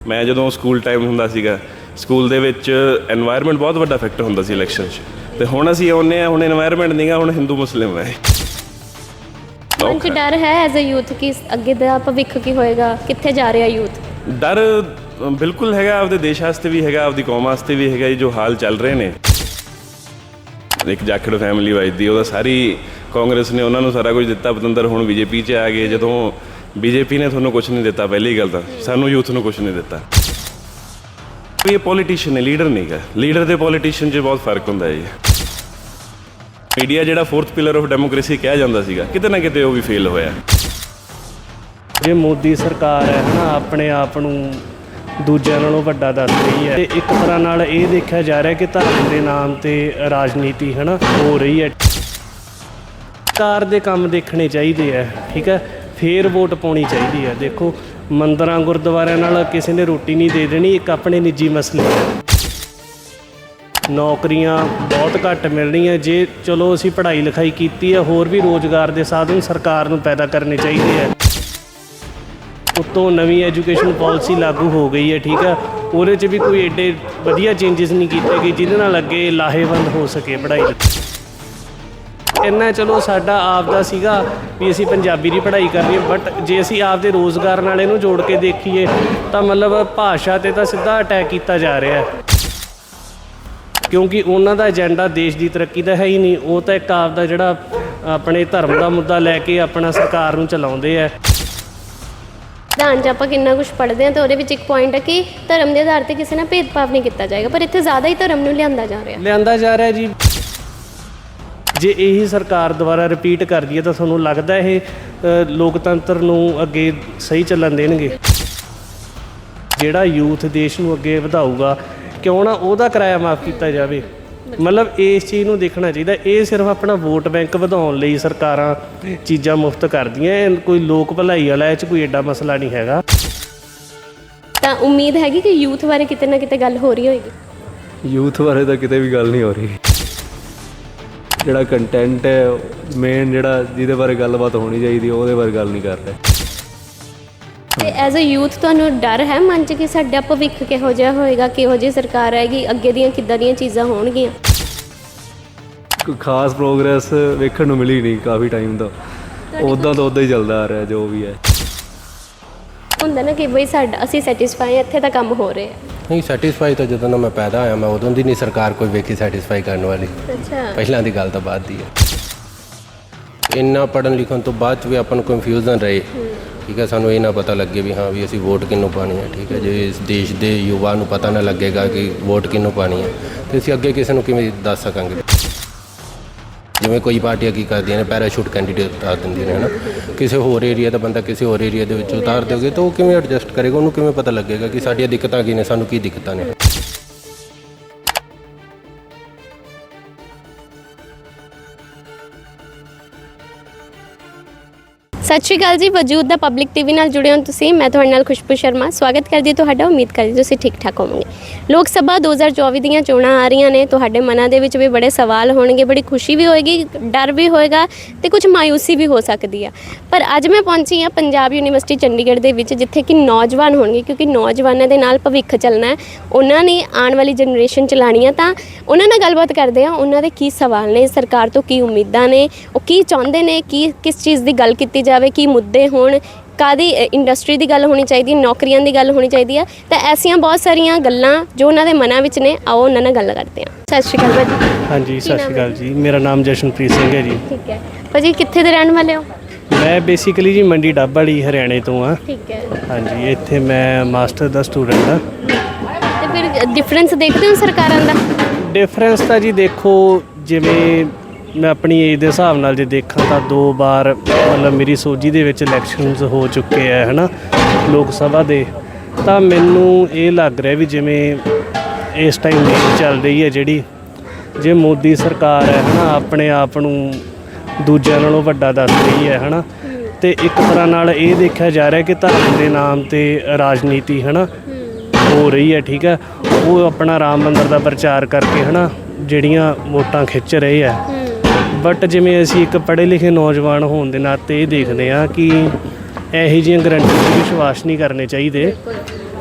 ਮੈਂ ਜਦੋਂ school time ਹੁੰਦਾ ਸੀਗਾ ਸਕੂਲ ਦੇ ਵਿੱਚ এনवायरमेंट ਬਹੁਤ ਵੱਡਾ ਫੈਕਟਰ ਹੁੰਦਾ ਸੀ ਇਲੈਕਸ਼ਨ 'ਚ। ਤੇ ਹੁਣ ਅਸੀਂ ਆਉਨੇ ਆ ਹੁਣ এনवायरमेंट ਨਹੀਂਗਾ ਹੁਣ ਹਿੰਦੂ ਮੁਸਲਿਮ ਹੈ ਮਨ ਚ ਡਰ ਹੈ ਐਜ਼ ਅ ਯੂਥ ਕਿ ਅੱਗੇ ਦਾ ਭਵਿੱਖ ਕੀ ਹੋਏਗਾ? ਕਿੱਥੇ ਜਾ ਰਿਹਾ ਯੂਥ ਡਰ ਬਿਲਕੁਲ ਹੈਗਾ ਆਪਦੇ ਦੇਸ਼ ਵਾਸਤੇ ਵੀ ਹੈਗਾ ਆਪਦੀ ਕੌਮ ਵਾਸਤੇ ਵੀ ਹੈਗਾ ਇਹ ਜੋ ਹਾਲ ਚੱਲ ਰਹੇ ਨੇ। ਇੱਕ ਜਾਖੜ ਫੈਮਿਲੀ ਵਜਦੀ ਉਹਦਾ ਸਾਰੀ ਕਾਂਗਰਸ ਨੇ ਉਹਨਾਂ ਨੂੰ ਸਾਰਾ ਕੁਝ ਦਿੱਤਾ ਪਤੰਦਰ ਹੁਣ ਬੀਜੇਪੀ 'ਚ ਆ ਗਏ ਜਦੋਂ ਬੀਜੇਪੀ ਨੇ ਤੁਹਾਨੂੰ ਕੁਝ ਨਹੀਂ ਦਿੱਤਾ, ਪਹਿਲੀ ਗੱਲ ਤਾਂ। ਸਾਨੂੰ ਯੂਥ ਨੂੰ ਕੁਝ ਨਹੀਂ ਦਿੱਤਾ। ਇਹ ਪੋਲੀਟੀਸ਼ੀਅਨ ਹੈ ਲੀਡਰ ਨਹੀਂਗਾ ਲੀਡਰ ਤੇ ਪੋਲੀਟੀਸ਼ੀਅਨ 'ਚ ਬਹੁਤ ਫ਼ਰਕ ਹੁੰਦਾ ਹੈ ਜੀ। ਮੀਡੀਆ ਜਿਹੜਾ ਫੋਰਥ ਪਿਲਰ ਆਫ ਡੈਮੋਕ੍ਰੇਸੀ ਕਿਹਾ ਜਾਂਦਾ ਸੀਗਾ, ਕਿਤੇ ਨਾ ਕਿਤੇ ਉਹ ਵੀ ਫੇਲ ਹੋਇਆ। ਜੇ ਮੋਦੀ ਸਰਕਾਰ ਹੈ, ਹਨਾ, ਆਪਣੇ ਆਪ ਨੂੰ ਦੂਜਿਆਂ ਨਾਲੋਂ ਵੱਡਾ ਦੱਸ ਰਹੀ ਹੈ। ਤੇ ਇੱਕ ਤਰ੍ਹਾਂ ਨਾਲ ਇਹ ਦੇਖਿਆ ਜਾ ਰਿਹਾ ਕਿ ਧਰਮ ਦੇ ਨਾਮ ਤੇ ਰਾਜਨੀਤੀ, ਹਨਾ, ਹੋ ਰਹੀ ਹੈ। ਸਰਕਾਰ ਦੇ ਕੰਮ ਦੇਖਣੇ ਚਾਹੀਦੇ ਆ, ਠੀਕ ਹੈ। ਫੇਰ ਵੋਟ ਪਾਉਣੀ ਚਾਹੀਦੀ ਹੈ। ਦੇਖੋ, ਮੰਦਰਾਂ ਗੁਰਦੁਆਰਿਆਂ ਨਾਲ ਕਿਸੇ ਨੇ ਰੋਟੀ ਨਹੀਂ ਦੇ ਦੇਣੀ, ਇੱਕ ਆਪਣੇ ਨਿੱਜੀ ਮਸਲੇ ਹੈ ਨੌਕਰੀਆਂ ਬਹੁਤ ਘੱਟ ਮਿਲ ਰਹੀਆਂ। ਜੇ ਚਲੋ ਅਸੀਂ ਪੜ੍ਹਾਈ ਲਿਖਾਈ ਕੀਤੀ ਹੈ, ਹੋਰ ਵੀ ਰੋਜ਼ਗਾਰ ਦੇ ਸਾਧਨ ਸਰਕਾਰ ਨੂੰ ਪੈਦਾ ਕਰਨੇ ਚਾਹੀਦੇ ਹੈ ਉੱਤੋਂ ਨਵੀਂ ਐਜੂਕੇਸ਼ਨ ਪਾਲਿਸੀ ਲਾਗੂ ਹੋ ਗਈ ਹੈ, ਠੀਕ ਹੈ। ਉਹਦੇ 'ਚ ਵੀ ਕੋਈ ਐਡੇ ਵਧੀਆ ਚੇਂਜਸ ਨਹੀਂ ਕੀਤੇ ਗਏ, ਜਿਹਦੇ ਨਾਲ ਅੱਗੇ ਲਾਹੇਵੰਦ ਹੋ ਸਕੇ ਪੜ੍ਹਾਈ ਇੰਨਾ ਚਲੋ ਸਾਡਾ ਆਪ ਦਾ ਸੀਗਾ ਵੀ ਅਸੀਂ ਪੰਜਾਬੀ ਦੀ ਪੜ੍ਹਾਈ ਕਰਨੀ ਬਟ ਜੇ ਅਸੀਂ ਆਪਦੇ ਰੋਜ਼ਗਾਰ ਨਾਲ ਇਹਨੂੰ ਜੋੜ ਕੇ ਦੇਖੀਏ ਤਾਂ ਮਤਲਬ ਭਾਸ਼ਾ ਤੇ ਤਾਂ ਸਿੱਧਾ ਅਟੈਕ ਕੀਤਾ ਜਾ ਰਿਹਾ ਹੈ। ਕਿਉਂਕਿ ਉਹਨਾਂ ਦਾ ਏਜੰਡਾ ਦੇਸ਼ ਦੀ ਤਰੱਕੀ ਦਾ ਹੈ ਹੀ ਨਹੀਂ ਉਹ ਤਾਂ ਇੱਕ ਆਪ ਦਾ ਜਿਹੜਾ ਆਪਣੇ ਧਰਮ ਦਾ ਮੁੱਦਾ ਲੈ ਕੇ ਆਪਣਾ ਸਰਕਾਰ ਨੂੰ ਚਲਾਉਂਦੇ ਆ ਵਿਧਾਨ 'ਚ ਆਪਾਂ ਕਿੰਨਾ ਕੁਝ ਪੜ੍ਹਦੇ ਹਾਂ ਤੇ ਉਹਦੇ ਵਿੱਚ ਇੱਕ ਪੁਆਇੰਟ ਹੈ ਕਿ ਧਰਮ ਦੇ ਆਧਾਰ ਤੇ ਕਿਸੇ ਨਾਲ ਭੇਦਭਾਵ ਨਹੀਂ ਕੀਤਾ ਜਾਏਗਾ ਪਰ ਇੱਥੇ ਜ਼ਿਆਦਾ ਹੀ ਧਰਮ ਨੂੰ ਲਿਆਂਦਾ ਜਾ ਰਿਹਾ ਲਿਆਂਦਾ ਜਾ ਰਿਹਾ ਜੀ। ਜੇ ਇਹੀ ਸਰਕਾਰ ਦੁਬਾਰਾ ਰਿਪੀਟ ਕਰਦੀ ਹੈ ਤਾਂ ਤੁਹਾਨੂੰ ਲੱਗਦਾ ਇਹ ਲੋਕਤੰਤਰ ਨੂੰ ਅੱਗੇ ਸਹੀ ਚੱਲਣ ਦੇਣਗੇ? ਜਿਹੜਾ ਯੂਥ ਦੇਸ਼ ਨੂੰ ਅੱਗੇ ਵਧਾਊਗਾ ਕਿਉਂ ਨਾ ਉਹਦਾ ਕਿਰਾਇਆ ਮਾਫ ਕੀਤਾ ਜਾਵੇ? ਮਤਲਬ ਇਸ ਚੀਜ਼ ਨੂੰ ਦੇਖਣਾ ਚਾਹੀਦਾ ਇਹ ਸਿਰਫ ਆਪਣਾ ਵੋਟ ਬੈਂਕ ਵਧਾਉਣ ਲਈ ਸਰਕਾਰਾਂ ਚੀਜ਼ਾਂ ਮੁਫਤ ਕਰਦੀਆਂ ਇਹ ਕੋਈ ਲੋਕ ਭਲਾਈ ਵਾਲਾ ਇਹ ਚ ਕੋਈ ਐਡਾ ਮਸਲਾ ਨਹੀਂ ਹੈਗਾ। ਤਾਂ ਉਮੀਦ ਹੈਗੀ ਕਿ ਯੂਥ ਬਾਰੇ ਕਿਤੇ ਨਾ ਕਿਤੇ ਗੱਲ ਹੋ ਰਹੀ ਹੋਏਗੀ? ਯੂਥ ਬਾਰੇ ਤਾਂ ਕਿਤੇ ਵੀ ਗੱਲ ਨਹੀਂ ਹੋ ਰਹੀ। ਜਿਹੜਾ ਕੰਟੈਂਟ ਹੈ ਮੇਨ ਜਿਹੜਾ ਜਿਹਦੇ ਬਾਰੇ ਗੱਲਬਾਤ ਹੋਣੀ ਚਾਹੀਦੀ ਉਹਦੇ ਬਾਰੇ ਗੱਲ ਨਹੀਂ ਕਰ ਰਹੇ ਤੇ ਐਜ਼ ਅ ਯੂਥ ਤੁਹਾਨੂੰ ਡਰ ਹੈ ਮਨ 'ਚ ਕਿ ਸਾਡਾ ਭਵਿੱਖ ਕਿਹੋ ਜਿਹਾ ਹੋਏਗਾ ਕਿਹੋ ਜਿਹੀ ਸਰਕਾਰ ਆਏਗੀ ਅੱਗੇ ਦੀਆਂ ਕਿੱਦਾਂ ਦੀਆਂ ਚੀਜ਼ਾਂ ਹੋਣਗੀਆਂ? ਕੋਈ ਖਾਸ ਪ੍ਰੋਗਰੈਸ ਵੇਖਣ ਨੂੰ ਮਿਲੀ ਨਹੀਂ ਕਾਫੀ ਟਾਈਮ ਤੋਂ। ਉਦਾਂ ਤਾਂ ਉਦਾਂ ਹੀ ਚੱਲਦਾ ਆ ਰਿਹਾ ਜੋ ਵੀ ਹੈ। ਹੁੰਦਾ ਨਾ ਕਿ ਬਈ ਸਾਡਾ ਅਸੀਂ ਸੈਟੀਸਫਾਈ ਇੱਥੇ ਤਾਂ ਕੰਮ ਹੋ ਰਿਹਾ। ਨਹੀਂ ਸੈਟੀਸਫਾਈ ਤਾਂ ਜਦੋਂ ਦਾ ਮੈਂ ਪੈਦਾ ਹੋਇਆ ਮੈਂ ਉਦੋਂ ਦੀ ਨਹੀਂ ਸਰਕਾਰ ਕੋਈ ਵੇਖੀ ਸੈਟੀਸਫਾਈ ਕਰਨ ਵਾਲੀ। ਅੱਛਾ। ਪਹਿਲਾਂ ਦੀ ਗੱਲ ਤਾਂ ਬਾਅਦ ਦੀ ਹੈ। ਇੰਨਾ ਪੜਨ ਲਿਖਣ ਤੋਂ ਬਾਅਦ ਵੀ ਆਪਾਂ ਨੂੰ ਕਨਫਿਊਜ਼ਨ ਰਹੇ। ਠੀਕ ਹੈ ਸਾਨੂੰ ਇਹ ਨਾ ਪਤਾ ਲੱਗੇ ਵੀ ਹਾਂ ਵੀ ਅਸੀਂ ਵੋਟ ਕਿਹਨੂੰ ਪਾਣੀ ਹੈ ਠੀਕ ਹੈ ਜੇ ਇਸ ਦੇਸ਼ ਦੇ ਯੁਵਾ ਨੂੰ ਪਤਾ ਨਾ ਲੱਗੇਗਾ ਕਿ ਵੋਟ ਕਿਹਨੂੰ ਪਾਣੀ ਹੈ ਤੇ ਅਸੀਂ ਅੱਗੇ ਕਿਸੇ ਨੂੰ ਕਿਵੇਂ ਦੱਸ ਸਕਾਂਗੇ? ਜਿਵੇਂ ਕੋਈ ਪਾਰਟੀਆਂ ਕੀ ਕਰਦੀਆਂ ਨੇ ਪੈਰਾਸ਼ੂਟ ਕੈਂਡੀਡੇਟ ਉਤਾਰ ਦਿੰਦੀਆਂ ਨੇ, ਹਨਾ। ਕਿਸੇ ਹੋਰ ਏਰੀਆ ਦਾ ਬੰਦਾ ਕਿਸੇ ਹੋਰ ਏਰੀਆ ਦੇ ਵਿੱਚ ਉਤਾਰ ਦਿਓਗੇ ਤਾਂ ਉਹ ਕਿਵੇਂ ਐਡਜਸਟ ਕਰੇਗਾ, ਉਹਨੂੰ ਕਿਵੇਂ ਪਤਾ ਲੱਗੇਗਾ ਕਿ ਸਾਡੀਆਂ ਦਿੱਕਤਾਂ ਕੀ ਨੇ, ਸਾਨੂੰ ਕੀ ਦਿੱਕਤਾਂ ਨੇ? ਸਤਿ ਸ਼੍ਰੀ ਅਕਾਲ ਜੀ, ਵਜੂਦ ਦਾ ਪਬਲਿਕ ਟੀਵੀ ਨਾਲ ਜੁੜੇ ਹੋ ਤੁਸੀਂ। ਮੈਂ ਤੁਹਾਡੇ ਨਾਲ ਖੁਸ਼ਬੂ ਸ਼ਰਮਾ। ਸਵਾਗਤ ਕਰਦੀ ਤੁਹਾਡਾ, ਉਮੀਦ ਕਰਦੀ ਤੁਸੀਂ ਠੀਕ ਠਾਕ ਹੋਵੋਗੇ। ਲੋਕ ਸਭਾ 2024 ਦੀਆਂ ਚੋਣਾਂ ਆ ਰਹੀਆਂ ਨੇ, ਤੁਹਾਡੇ ਮਨਾਂ ਦੇ ਵਿੱਚ ਵੀ ਬੜੇ ਸਵਾਲ ਹੋਣਗੇ, ਬੜੀ ਖੁਸ਼ੀ ਵੀ ਹੋਏਗੀ, ਡਰ ਵੀ ਹੋਏਗਾ ਤੇ ਕੁਝ ਮਾਇੂਸੀ ਵੀ ਹੋ ਸਕਦੀ ਆ। ਪਰ ਅੱਜ ਮੈਂ ਪਹੁੰਚੀ ਹਾਂ ਪੰਜਾਬ ਯੂਨੀਵਰਸਿਟੀ ਚੰਡੀਗੜ੍ਹ ਦੇ ਵਿੱਚ, ਜਿੱਥੇ ਕਿ ਨੌਜਵਾਨ ਹੋਣਗੇ, ਕਿਉਂਕਿ ਨੌਜਵਾਨਾਂ ਦੇ ਨਾਲ ਭਵਿੱਖ ਚੱਲਣਾ ਹੈ। ਉਹਨਾਂ ਨੇ ਆਉਣ ਵਾਲੀ ਜਨਰੇਸ਼ਨ ਚਲਾਣੀ ਆ ਤਾਂ ਉਹਨਾਂ ਨਾਲ ਗੱਲਬਾਤ ਕਰਦੇ ਆ ਉਹਨਾਂ ਦੇ ਕੀ ਸਵਾਲ ਨੇ, ਸਰਕਾਰ ਤੋਂ ਕੀ ਉਮੀਦਾਂ ਨੇ, ਉਹ ਕੀ ਚਾਹੁੰਦੇ ਨੇ, ਕੀ, ਕਿਸ ਚੀਜ਼ ਦੀ ਗੱਲ ਕੀਤੀ ਜਾਵੇ ਕੀ ਮੁੱਦੇ ਹੋਣ ਕਾਦੀ ਇੰਡਸਟਰੀ ਦੀ ਗੱਲ ਹੋਣੀ ਚਾਹੀਦੀ ਹੈ ਨੌਕਰੀਆਂ ਦੀ ਗੱਲ ਹੋਣੀ ਚਾਹੀਦੀ ਹੈ ਤਾਂ ਐਸੀਆਂ ਬਹੁਤ ਸਾਰੀਆਂ ਗੱਲਾਂ ਜੋ ਉਹਨਾਂ ਦੇ ਮਨਾਂ ਵਿੱਚ ਨੇ ਆਓ ਉਹਨਾਂ ਨਾਲ ਗੱਲ ਕਰਦੇ ਹਾਂ। ਸਤਿ ਸ਼੍ਰੀ ਅਕਾਲ ਭਾਜੀ। ਹਾਂਜੀ ਸਤਿ ਸ਼੍ਰੀ ਅਕਾਲ ਜੀ। ਮੇਰਾ ਨਾਮ ਜਸ਼ਨਪ੍ਰੀਤ ਸਿੰਘ ਹੈ ਜੀ। ਠੀਕ ਹੈ। ਭਾਜੀ ਕਿੱਥੇ ਦੇ ਰਹਿਣ ਵਾਲੇ ਹੋ? ਮੈਂ ਬੇਸਿਕਲੀ ਜੀ ਮੰਡੀ ਡੱਬ ਵਾਲੀ ਹਰਿਆਣੇ ਤੋਂ ਆ ਠੀਕ ਹੈ। ਹਾਂਜੀ ਇੱਥੇ ਮੈਂ ਮਾਸਟਰ ਦਾ ਸਟੂਡੈਂਟ ਆ ਤੇ ਫਿਰ ਡਿਫਰੈਂਸ ਦੇਖਦੇ ਹੋ ਸਰਕਾਰਾਂ ਦਾ? ਡਿਫਰੈਂਸ ਤਾਂ ਜੀ ਦੇਖੋ ਜਿਵੇਂ ਮੈਂ ਆਪਣੀ ਏਜ ਦੇ ਹਿਸਾਬ ਨਾਲ ਜੇ ਦੇਖਾਂ ਤਾਂ ਦੋ ਵਾਰ ਮਤਲਬ ਮੇਰੀ ਸੋਝੀ ਦੇ ਵਿੱਚ ਇਲੈਕਸ਼ਨਸ ਹੋ ਚੁੱਕੇ ਆ, ਹਨਾ, ਲੋਕ ਸਭਾ ਦੇ। ਤਾਂ ਮੈਨੂੰ ਇਹ ਲੱਗ ਰਿਹਾ ਵੀ ਜਿਵੇਂ ਇਸ ਟਾਈਮ ਦੀ ਚੱਲ ਰਹੀ ਹੈ ਜਿਹੜੀ, ਜੇ ਮੋਦੀ ਸਰਕਾਰ ਹੈ, ਹਨਾ, ਆਪਣੇ ਆਪ ਨੂੰ ਦੂਜਿਆਂ ਨਾਲੋਂ ਵੱਡਾ ਦੱਸ ਰਹੀ ਹੈ, ਹਨਾ। ਤੇ ਇੱਕ ਤਰ੍ਹਾਂ ਨਾਲ ਇਹ ਦੇਖਿਆ ਜਾ ਰਿਹਾ ਕਿ ਧਰਮ ਦੇ ਨਾਮ ਤੇ ਰਾਜਨੀਤੀ, ਹਨਾ, ਹੋ ਰਹੀ ਹੈ, ਠੀਕ ਹੈ। ਉਹ ਆਪਣਾ ਰਾਮ ਮੰਦਰ ਦਾ ਪ੍ਰਚਾਰ ਕਰਕੇ, ਹਨਾ, ਜਿਹੜੀਆਂ ਵੋਟਾਂ ਖਿੱਚ ਰਹੇ ਆ ਬਟ ਜਿਵੇਂ ਅਸੀਂ ਇੱਕ ਪੜ੍ਹੇ ਲਿਖੇ ਨੌਜਵਾਨ ਹੋਣ ਦੇ ਨਾਤੇ ਇਹ ਦੇਖਦੇ ਆ ਕਿ ਇਹੋ ਜਿਹੀਆਂ ਗਰੰਟੀ ਤੇ ਵਿਸ਼ਵਾਸ ਨਹੀਂ ਕਰਨੇ ਚਾਹੀਦੇ।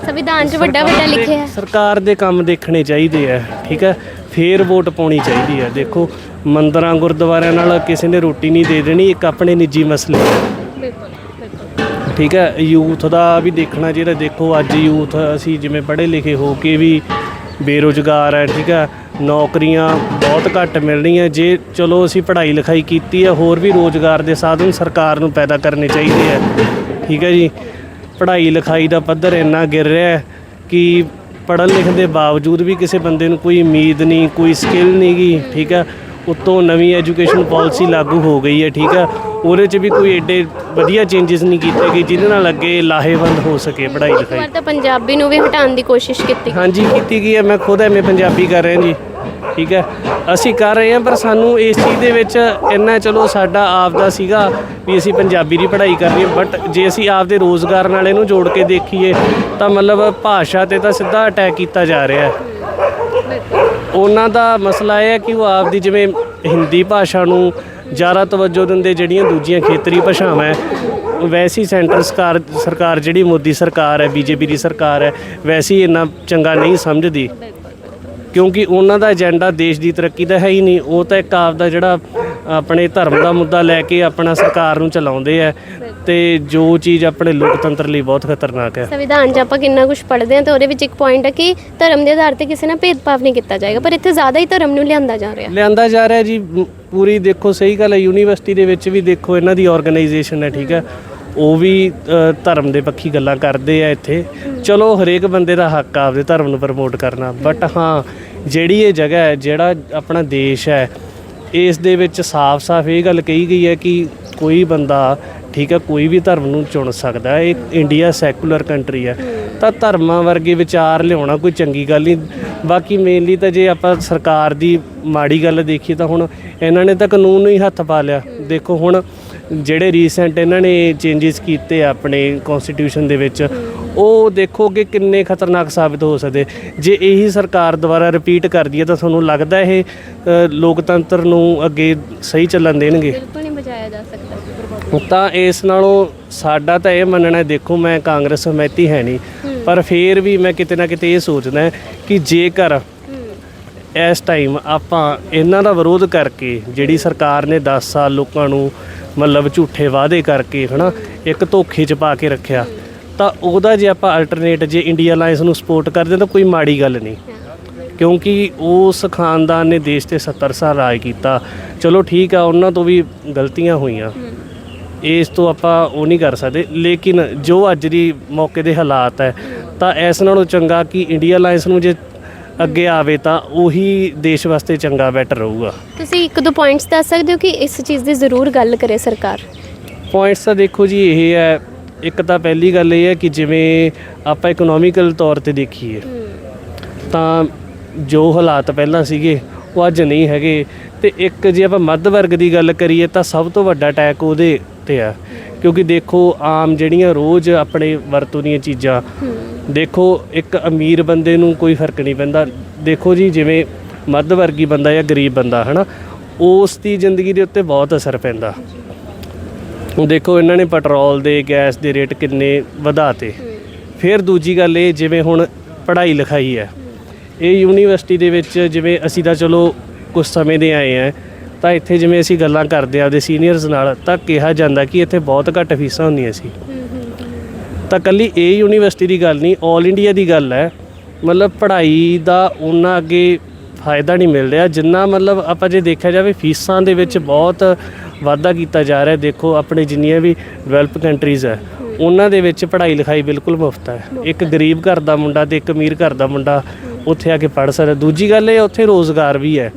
ਸੰਵਿਧਾਨ 'ਚ ਵੱਡਾ ਵੱਡਾ ਲਿਖਿਆ ਹੈ। ਸਰਕਾਰ ਦੇ ਕੰਮ ਦੇਖਣੇ ਚਾਹੀਦੇ ਆ ਠੀਕ ਹੈ ਫੇਰ ਵੋਟ ਪਾਉਣੀ ਚਾਹੀਦੀ ਹੈ ਦੇਖੋ ਮੰਦਰਾਂ ਗੁਰਦੁਆਰਿਆਂ ਨਾਲ ਕਿਸੇ ਨੇ ਰੋਟੀ ਨਹੀਂ ਦੇ ਦੇਣੀ ਇੱਕ ਆਪਣੇ ਨਿੱਜੀ ਮਸਲੇ। ਹੈ ਬਿਲਕੁਲ ਬਿਲਕੁਲ ਠੀਕ ਹੈ ਯੂਥ ਦਾ ਵੀ ਦੇਖਣਾ ਚਾਹੀਦਾ। ਦੇਖੋ ਅੱਜ ਯੂਥ ਅਸੀਂ ਜਿਵੇਂ ਪੜ੍ਹੇ ਲਿਖੇ ਹੋ ਕੇ ਵੀ ਬੇਰੁਜ਼ਗਾਰ ਹੈ, ਠੀਕ ਹੈ। ਨੌਕਰੀਆਂ ਬਹੁਤ ਘੱਟ ਮਿਲ ਰਹੀਆਂ। ਜੇ ਚਲੋ ਅਸੀਂ ਪੜ੍ਹਾਈ ਲਿਖਾਈ ਕੀਤੀ ਹੈ, ਹੋਰ ਵੀ ਰੋਜ਼ਗਾਰ ਦੇ ਸਾਧਨ ਸਰਕਾਰ ਨੂੰ ਪੈਦਾ ਕਰਨੇ ਚਾਹੀਦੇ ਹੈ। ਠੀਕ ਹੈ ਜੀ। ਪੜ੍ਹਾਈ ਲਿਖਾਈ ਦਾ ਪੱਧਰ ਇੰਨਾ ਗਿਰ ਰਿਹਾ ਹੈ ਕਿ ਪੜ੍ਹਨ ਲਿਖਣ ਦੇ ਬਾਵਜੂਦ ਵੀ ਕਿਸੇ ਬੰਦੇ ਨੂੰ ਕੋਈ ਉਮੀਦ ਨਹੀਂ, ਕੋਈ ਸਕਿੱਲ ਨਹੀਂ ਗੀ, ਠੀਕ ਹੈ। ਉੱਤੋਂ ਨਵੀਂ ਐਜੂਕੇਸ਼ਨ ਪਾਲਿਸੀ ਲਾਗੂ ਹੋ ਗਈ ਹੈ ਠੀਕ ਹੈ। ਉਹਦੇ 'ਚ ਵੀ ਕੋਈ ਏਡੇ ਵਧੀਆ ਚੇਂਜਸ ਨਹੀਂ ਕੀਤੇ ਗਏ ਜਿਹਦੇ ਨਾਲ ਅੱਗੇ ਲਾਹੇਵੰਦ ਹੋ ਸਕੇ ਪੜ੍ਹਾਈ ਇੱਕ ਲਿਖਾਈ। ਵਾਰ ਤਾਂ ਪੰਜਾਬੀ ਨੂੰ ਵੀ ਹਟਾਉਣ ਦੀ ਕੋਸ਼ਿਸ਼ ਕੀਤੀ। ਹਾਂਜੀ ਕੀਤੀ ਗਈ ਹੈ। ਮੈਂ ਖੁਦ ਐਵੇਂ ਪੰਜਾਬੀ ਕਰ ਰਿਹਾ ਜੀ ਠੀਕ ਹੈ। ਅਸੀਂ ਕਰ ਰਹੇ ਹਾਂ ਪਰ ਸਾਨੂੰ ਇਸ ਚੀਜ਼ ਦੇ ਵਿੱਚ ਇੰਨਾ ਚਲੋ ਸਾਡਾ ਆਪ ਦਾ ਸੀਗਾ ਵੀ ਅਸੀਂ ਪੰਜਾਬੀ ਦੀ ਪੜ੍ਹਾਈ ਕਰਨੀ ਬਟ ਜੇ ਅਸੀਂ ਆਪ ਦੇ ਰੋਜ਼ਗਾਰ ਨਾਲ ਇਹਨੂੰ ਜੋੜ ਕੇ ਦੇਖੀਏ ਤਾਂ ਮਤਲਬ ਭਾਸ਼ਾ ਤੇ ਤਾਂ ਸਿੱਧਾ ਅਟੈਕ ਕੀਤਾ ਜਾ ਰਿਹਾ ਹੈ। ਉਹਨਾਂ ਦਾ ਮਸਲਾ ਇਹ ਹੈ ਕਿ ਉਹ ਆਪਦੀ ਜਿਵੇਂ ਹਿੰਦੀ ਭਾਸ਼ਾ ਨੂੰ ਜ਼ਿਆਦਾ ਤਵੱਜੋ ਦਿੰਦੇ ਜਿਹੜੀਆਂ ਦੂਜੀਆਂ ਖੇਤਰੀ ਭਾਸ਼ਾਵਾਂ ਹੈ, ਵੈਸੀ ਸੈਂਟਰ ਸਰਕਾਰ ਸਰਕਾਰ ਜਿਹੜੀ ਮੋਦੀ ਸਰਕਾਰ ਹੈ, ਬੀਜੇਪੀ ਦੀ ਸਰਕਾਰ ਹੈ, ਵੈਸੀ ਇੰਨਾ ਚੰਗਾ ਨਹੀਂ ਸਮਝਦੀ। ਕਿਉਂਕਿ ਉਹਨਾਂ ਦਾ ਏਜੰਡਾ ਦੇਸ਼ ਦੀ ਤਰੱਕੀ ਦਾ ਹੈ ਹੀ ਨਹੀਂ, ਉਹ ਤਾਂ ਇੱਕ ਆਪ ਦਾ ਜਿਹੜਾ ਆਪਣੇ ਧਰਮ ਦਾ ਮੁੱਦਾ ਲੈ ਕੇ ਆਪਣਾ ਸਰਕਾਰ ਨੂੰ ਚਲਾਉਂਦੇ ਆ ਤੇ ਜੋ ਚੀਜ਼ ਆਪਣੇ ਲੋਕਤੰਤਰ ਲਈ ਬਹੁਤ ਖਤਰਨਾਕ ਹੈ। ਸੰਵਿਧਾਨ 'ਚ ਆਪਾਂ ਕਿੰਨਾ ਕੁਝ ਪੜ੍ਹਦੇ ਹਾਂ ਤੇ ਉਹਦੇ ਵਿੱਚ ਇੱਕ ਪੁਆਇੰਟ ਹੈ ਕਿ ਧਰਮ ਦੇ ਆਧਾਰ ਤੇ ਕਿਸੇ ਨਾਲ ਭੇਦਭਾਵ ਨਹੀਂ ਕੀਤਾ ਜਾਏਗਾ ਪਰ ਇੱਥੇ ਜ਼ਿਆਦਾ ਹੀ ਧਰਮ ਨੂੰ ਲਿਆਂਦਾ ਜਾ ਰਿਹਾ। ਲਿਆਂਦਾ ਜਾ ਰਿਹਾ ਜੀ ਪੂਰੀ ਦੇਖੋ ਸਹੀ ਗੱਲ ਹੈ ਯੂਨੀਵਰਸਿਟੀ ਦੇ ਵਿੱਚ ਵੀ ਦੇਖੋ ਇਹਨਾਂ ਦੀ ਆਰਗੇਨਾਈਜੇਸ਼ਨ ਹੈ ਠੀਕ ਹੈ। ਉਹ ਵੀ ਧਰਮ ਦੇ ਪੱਖੀ ਗੱਲਾਂ ਕਰਦੇ ਆ ਇੱਥੇ। ਚਲੋ ਹਰੇਕ ਬੰਦੇ ਦਾ ਹੱਕ ਆ ਆਪਦੇ ਧਰਮ ਨੂੰ ਪ੍ਰਮੋਟ ਕਰਨਾ ਬਟ ਹਾਂ ਜਿਹੜੀ ਇਹ ਜਗ੍ਹਾ ਹੈ ਜਿਹੜਾ ਆਪਣਾ ਦੇਸ਼ ਹੈ ਇਸ ਦੇ ਵਿੱਚ ਸਾਫ਼-ਸਾਫ਼ ਇਹ ਗੱਲ ਕਹੀ ਗਈ ਹੈ ਕਿ ਕੋਈ ਬੰਦਾ, ਠੀਕ ਹੈ, ਕੋਈ ਵੀ ਧਰਮ ਨੂੰ ਚੁਣ ਸਕਦਾ ਹੈ, ਇਹ ਇੰਡੀਆ ਸੈਕੂਲਰ ਕੰਟਰੀ ਹੈ। ਤਾਂ ਧਰਮਾਂ ਵਰਗੇ ਵਿਚਾਰ ਲਿਆਉਣਾ ਕੋਈ ਚੰਗੀ ਗੱਲ ਨਹੀਂ। ਬਾਕੀ ਮੇਨਲੀ ਤਾਂ ਜੇ ਆਪਾਂ ਸਰਕਾਰ ਦੀ ਮਾੜੀ ਗੱਲ ਦੇਖੀਏ ਤਾਂ ਹੁਣ ਇਹਨਾਂ ਨੇ ਤਾਂ ਕਾਨੂੰਨ ਨੂੰ ਹੀ ਹੱਥ ਪਾ ਲਿਆ। ਦੇਖੋ ਹੁਣ ਜਿਹੜੇ ਰੀਸੈਂਟ ਇਹਨਾਂ ਨੇ ਚੇਂਜਸ ਕੀਤੇ ਆਪਣੇ ਕਨਸਟੀਟਿਊਸ਼ਨ ਦੇ ਵਿੱਚ ਉਹ ਦੇਖੋ ਕਿ ਕਿੰਨੇ ਖਤਰਨਾਕ ਸਾਬਿਤ ਹੋ ਸਕਦੇ। ਜੇ ਇਹੀ ਸਰਕਾਰ ਦੁਬਾਰਾ ਰਿਪੀਟ ਕਰਦੀ ਹੈ ਤਾਂ ਤੁਹਾਨੂੰ ਲੱਗਦਾ ਇਹ ਲੋਕਤੰਤਰ ਨੂੰ ਅੱਗੇ ਸਹੀ ਚੱਲਣ ਦੇਣਗੇ? ਬਿਲਕੁਲ ਨਹੀਂ ਬਚਾਇਆ ਜਾ ਸਕਦਾ। ਤਾਂ ਇਸ ਨਾਲੋਂ ਸਾਡਾ ਤਾਂ ਇਹ ਮੰਨਣਾ ਹੈ, ਦੇਖੋ ਮੈਂ ਕਾਂਗਰਸ ਹਮਾਇਤੀ ਹੈ ਨਹੀਂ ਪਰ ਫੇਰ ਵੀ ਮੈਂ ਕਿਤੇ ਨਾ ਕਿਤੇ ਇਹ ਸੋਚਦਾ ਕਿ ਜੇਕਰ ਇਸ ਟਾਈਮ ਆਪਾਂ ਇਹਨਾਂ ਦਾ ਵਿਰੋਧ ਕਰਕੇ ਜਿਹੜੀ ਸਰਕਾਰ ਨੇ 10 ਸਾਲ ਲੋਕਾਂ ਨੂੰ ਮਤਲਬ ਝੂਠੇ ਵਾਅਦੇ ਕਰਕੇ ਹਨਾ ਇੱਕ ਧੋਖੇ 'ਚ ਪਾ ਕੇ ਰੱਖਿਆ ਤਾਂ ਉਹਦਾ ਜੇ ਆਪਾਂ ਅਲਟਰਨੇਟ ਜੇ ਇੰਡੀਆ ਅਲਾਈਅੰਸ ਨੂੰ ਸਪੋਰਟ ਕਰਦੇ ਹਾਂ ਤਾਂ ਕੋਈ ਮਾੜੀ ਗੱਲ ਨਹੀਂ। ਕਿਉਂਕਿ ਉਸ ਖਾਨਦਾਨ ਨੇ ਦੇਸ਼ ਤੇ 70 ਸਾਲ ਰਾਜ ਕੀਤਾ। ਚਲੋ ਠੀਕ ਆ ਉਹਨਾਂ ਤੋਂ ਵੀ ਗਲਤੀਆਂ ਹੋਈਆਂ। ਇਸ ਤੋਂ ਆਪਾਂ ਉਹ ਨਹੀਂ ਕਰ ਸਕਦੇ। ਲੇਕਿਨ ਜੋ ਅੱਜ ਦੀ ਮੌਕੇ ਦੇ ਹਾਲਾਤ ਹੈ ਤਾਂ ਇਸ ਨਾਲੋਂ ਚੰਗਾ ਕਿ ਇੰਡੀਆ ਅਲਾਈਅੰਸ ਨੂੰ ਜੇ ਅੱਗੇ ਆਵੇ ਤਾਂ ਉਹੀ ਦੇਸ਼ ਵਾਸਤੇ ਚੰਗਾ ਬੈਟਰ ਰਹੂਗਾ। ਤੁਸੀਂ ਇੱਕ ਦੋ ਪੁਆਇੰਟਸ ਦੱਸ ਸਕਦੇ ਹੋ ਕਿ ਇਸ ਚੀਜ਼ ਦੀ ਜ਼ਰੂਰ ਗੱਲ ਕਰੇ ਸਰਕਾਰ? ਪੁਆਇੰਟਸ ਤਾਂ ਦੇਖੋ ਜੀ ਇਹ ਹੈ ਇੱਕ ਤਾਂ ਪਹਿਲੀ ਗੱਲ ਇਹ ਹੈ ਕਿ ਜਿਵੇਂ ਆਪਾਂ ਇਕਨੋਮਿਕਲ ਤੌਰ ਤੇ ਦੇਖੀਏ ਤਾਂ ਜੋ ਹਾਲਾਤ ਪਹਿਲਾਂ ਸੀਗੇ ਉਹ ਅੱਜ ਨਹੀਂ ਹੈਗੇ। ਤੇ ਇੱਕ ਜੇ ਆਪਾਂ ਮੱਧ ਵਰਗ ਦੀ ਗੱਲ ਕਰੀਏ ਤਾਂ ਸਭ ਤੋਂ ਵੱਡਾ ਅਟੈਕ ਉਹਦੇ ਤੇ ਆ। ਕਿਉਂਕਿ ਦੇਖੋ ਆਮ ਜਿਹੜੀਆਂ ਰੋਜ਼ ਆਪਣੇ ਵਰਤੋਂ ਦੀਆਂ ਚੀਜ਼ਾਂ ਦੇਖੋ ਇੱਕ ਅਮੀਰ ਬੰਦੇ ਨੂੰ ਕੋਈ ਫ਼ਰਕ ਨਹੀਂ ਪੈਂਦਾ। ਦੇਖੋ ਜੀ ਜਿਵੇਂ ਮੱਧ ਵਰਗੀ ਬੰਦਾ ਜਾਂ ਗਰੀਬ ਬੰਦਾ ਹਨਾ ਉਸ ਦੀ ਜ਼ਿੰਦਗੀ ਦੇ ਉੱਤੇ ਬਹੁਤ ਅਸਰ ਪੈਂਦਾ। ਹੁਣ ਦੇਖੋ, ਇਹਨਾਂ ਨੇ ਪੈਟਰੋਲ ਦੇ, ਗੈਸ ਦੇ ਰੇਟ ਕਿੰਨੇ ਵਧਾਤੇ। ਫਿਰ ਦੂਜੀ ਗੱਲ ਇਹ, ਜਿਵੇਂ ਹੁਣ ਪੜ੍ਹਾਈ ਲਿਖਾਈ ਹੈ। ਇਹ ਯੂਨੀਵਰਸਿਟੀ ਦੇ ਵਿੱਚ ਜਿਵੇਂ ਅਸੀਂ ਤਾਂ ਚਲੋ ਕੁਝ ਸਮੇਂ ਦੇ ਆਏ ਆ ਤਾਂ ਇੱਥੇ ਜਿਵੇਂ ਅਸੀਂ ਗੱਲਾਂ ਕਰਦੇ ਆ ਆਪਦੇ ਸੀਨੀਅਰਸ ਨਾਲ, ਤਾਂ ਕਿਹਾ ਜਾਂਦਾ ਕਿ ਇੱਥੇ ਬਹੁਤ ਘੱਟ ਫੀਸਾਂ ਹੁੰਦੀਆਂ ਸੀ। ਤਾਂ ਕੱਲੀ ਇਹ ਯੂਨੀਵਰਸਿਟੀ ਦੀ ਗੱਲ ਨਹੀਂ 올 ਇੰਡੀਆ ਦੀ ਗੱਲ ਹੈ। ਮਤਲਬ ਪੜ੍ਹਾਈ ਦਾ ਉਹਨਾਂ ਅੱਗੇ ਫਾਇਦਾ ਨਹੀਂ ਮਿਲ ਰਿਹਾ, ਜਿੰਨਾ ਮਤਲਬ ਆਪਾਂ ਜੇ ਦੇਖਿਆ ਜਾਵੇ, ਫੀਸਾਂ ਦੇ ਵਿੱਚ ਬਹੁਤ ਵਾਧਾ ਕੀਤਾ ਜਾ ਰਿਹਾ ਦੇਖੋ, ਆਪਣੇ ਜਿੰਨੀਆਂ ਵੀ ਡਿਵੈਲਪ ਕੰਟਰੀਜ਼ ਹੈ, ਉਹਨਾਂ ਦੇ ਵਿੱਚ ਪੜ੍ਹਾਈ ਲਿਖਾਈ ਬਿਲਕੁਲ ਮੁਫਤ ਹੈ। ਇੱਕ ਗਰੀਬ ਘਰ ਦਾ ਮੁੰਡਾ ਤੇ ਇੱਕ ਅਮੀਰ ਘਰ ਦਾ ਮੁੰਡਾ ਉੱਥੇ ਆ ਕੇ ਪੜ੍ਹ ਸਕਦਾ ਦੂਜੀ ਗੱਲ ਇਹ, ਉੱਥੇ ਰੋਜ਼ਗਾਰ ਵੀ ਹੈ।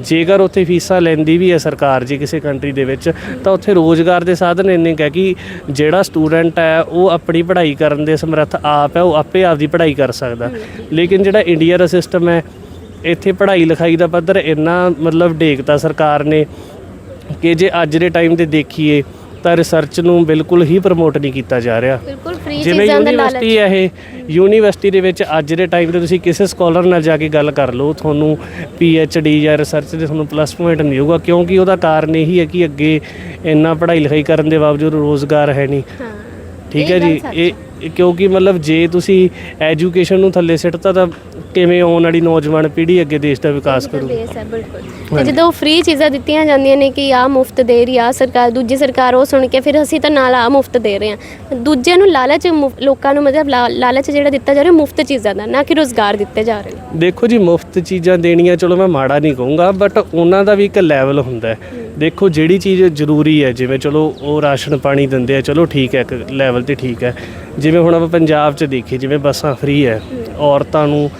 ਜੇਕਰ ਉੱਥੇ ਫੀਸਾਂ ਲੈਂਦੀ ਵੀ ਹੈ ਸਰਕਾਰ ਜੀ ਕਿਸੇ ਕੰਟਰੀ ਦੇ ਵਿੱਚ, ਤਾਂ ਉੱਥੇ ਰੋਜ਼ਗਾਰ ਦੇ ਸਾਧਨ ਇੰਨੇ ਕੁ ਕਿ ਜਿਹੜਾ ਸਟੂਡੈਂਟ ਹੈ, ਉਹ ਆਪਣੀ ਪੜ੍ਹਾਈ ਕਰਨ ਦੇ ਸਮਰੱਥ ਆਪ ਹੈ, ਉਹ ਆਪੇ ਆਪਦੀ ਪੜ੍ਹਾਈ ਕਰ ਸਕਦਾ। ਲੇਕਿਨ ਜਿਹੜਾ ਇੰਡੀਆ ਦਾ ਸਿਸਟਮ ਹੈ, ਇੱਥੇ ਪੜ੍ਹਾਈ ਲਿਖਾਈ ਦਾ ਪੱਧਰ ਇੰਨਾ ਮਤਲਬ ਡੇਕਤਾ ਸਰਕਾਰ ਨੇ ਕਿ ਜੇ ਅੱਜ ਦੇ ਟਾਈਮ ਤੇ ਦੇਖੀਏ ਤਾਂ ਰਿਸਰਚ ਨੂੰ ਬਿਲਕੁਲ ਹੀ ਪ੍ਰਮੋਟ ਨਹੀਂ ਕੀਤਾ ਜਾ ਰਿਹਾ। ਬਿਲਕੁਲ ਫ੍ਰੀ ਜਿਵੇਂ ਚੀਜ਼ਾਂ ਦਾ ਲਾਲਚ ਯੂਨੀਵਰਸਿਟੀ ਹੈ ਇਹ ਯੂਨੀਵਰਸਿਟੀ ਦੇ ਵਿੱਚ ਅੱਜ ਦੇ ਟਾਈਮ ਤੇ ਤੁਸੀਂ ਕਿਸੇ ਸਕਾਲਰ ਨਾਲ ਜਾ ਕੇ ਗੱਲ ਕਰ ਲਓ ਤੁਹਾਨੂੰ ਪੀ ਐਚ ਡੀ ਜਾਂ ਰਿਸਰਚ ਦੇ ਤੁਹਾਨੂੰ ਪਲੱਸ ਪੁਆਇੰਟ ਮਿਲੂਗਾ ਕਿਉਂਕਿ ਉਹਦਾ ਕਾਰਨ ਇਹੀ ਹੈ ਕਿ ਅੱਗੇ ਇੰਨਾ ਪੜ੍ਹਾਈ ਲਿਖਾਈ ਕਰਨ ਦੇ ਬਾਵਜੂਦ ਰੋਜ਼ਗਾਰ ਹੈ ਨਹੀਂ। ਹਾਂ ਠੀਕ ਇਹ ਹੈ ਗੱਲ ਜੀ ਸੱਚ ਇਹ ਕਿਉਂਕਿ ਮਤਲਬ ਜੇ ਤੁਸੀਂ ਐਜੂਕੇਸ਼ਨ ਨੂੰ ਥੱਲੇ ਸਿੱਟਤਾ ਤਾਂ ਕਿਵੇਂ ਆਉਣ ਵਾਲੀ ਨੌਜਵਾਨ ਪੀੜ੍ਹੀ ਅੱਗੇ ਦੇਸ਼ ਦਾ ਵਿਕਾਸ ਕਰੂ ਬੇਸ ਹੈ ਬਿਲਕੁਲ। ਤੇ ਜਦੋਂ ਫ੍ਰੀ ਚੀਜ਼ਾਂ ਦਿੱਤੀਆਂ ਜਾਂਦੀਆਂ ਨੇ ਕਿ ਆ ਮੁਫਤ ਦੇ ਰਹੀ ਆ ਸਰਕਾਰ ਦੂਜੀ ਸਰਕਾਰ ਉਹ ਸੁਣ ਕੇ ਫਿਰ ਅਸੀਂ ਤਾਂ ਨਾਲ ਆ ਮੁਫਤ ਦੇ ਰਹੇ ਹਾਂ। ਦੂਜਿਆਂ ਨੂੰ ਲਾਲਚ ਮੁਫ- ਲੋਕਾਂ ਨੂੰ ਮਤਲਬ ਲਾ- ਲਾਲਚ ਜਿਹੜਾ ਦਿੱਤਾ ਜਾ ਰਿਹਾ ਮੁਫਤ ਚੀਜ਼ਾਂ ਦਾ ਨਾ ਕਿ ਰੋਜ਼ਗਾਰ ਦਿੱਤੇ ਜਾ ਰਹੇ ਨੇ। ਦੇਖੋ ਜੀ ਮੁਫਤ ਚੀਜ਼ਾਂ ਦੇਣੀਆਂ ਚਲੋ ਮੈਂ ਮਾੜਾ ਨਹੀਂ ਕਹੂੰਗਾ ਬਟ ਉਹਨਾਂ ਦਾ ਵੀ ਇੱਕ ਲੈਵਲ ਹੁੰਦਾ ਹੈ। ਦੇਖੋ ਜਿਹੜੀ ਚੀਜ਼ ਜ਼ਰੂਰੀ ਹੈ ਜਿਵੇਂ ਚਲੋ ਉਹ ਰਾਸ਼ਨ ਪਾਣੀ ਦਿੰਦੇ ਆ ਚਲੋ ਠੀਕ ਹੈ ਇੱਕ ਲੈਵਲ ਤੇ ਠੀਕ ਹੈ। ਜਿਵੇਂ ਹੁਣ ਆਪਾਂ ਪੰਜਾਬ 'ਚ ਦੇਖੀਏ ਜਿਵੇਂ ਬੱਸਾਂ ਫ੍ਰੀ ਹੈ। ਔਰਤਾਂ ਨੂੰ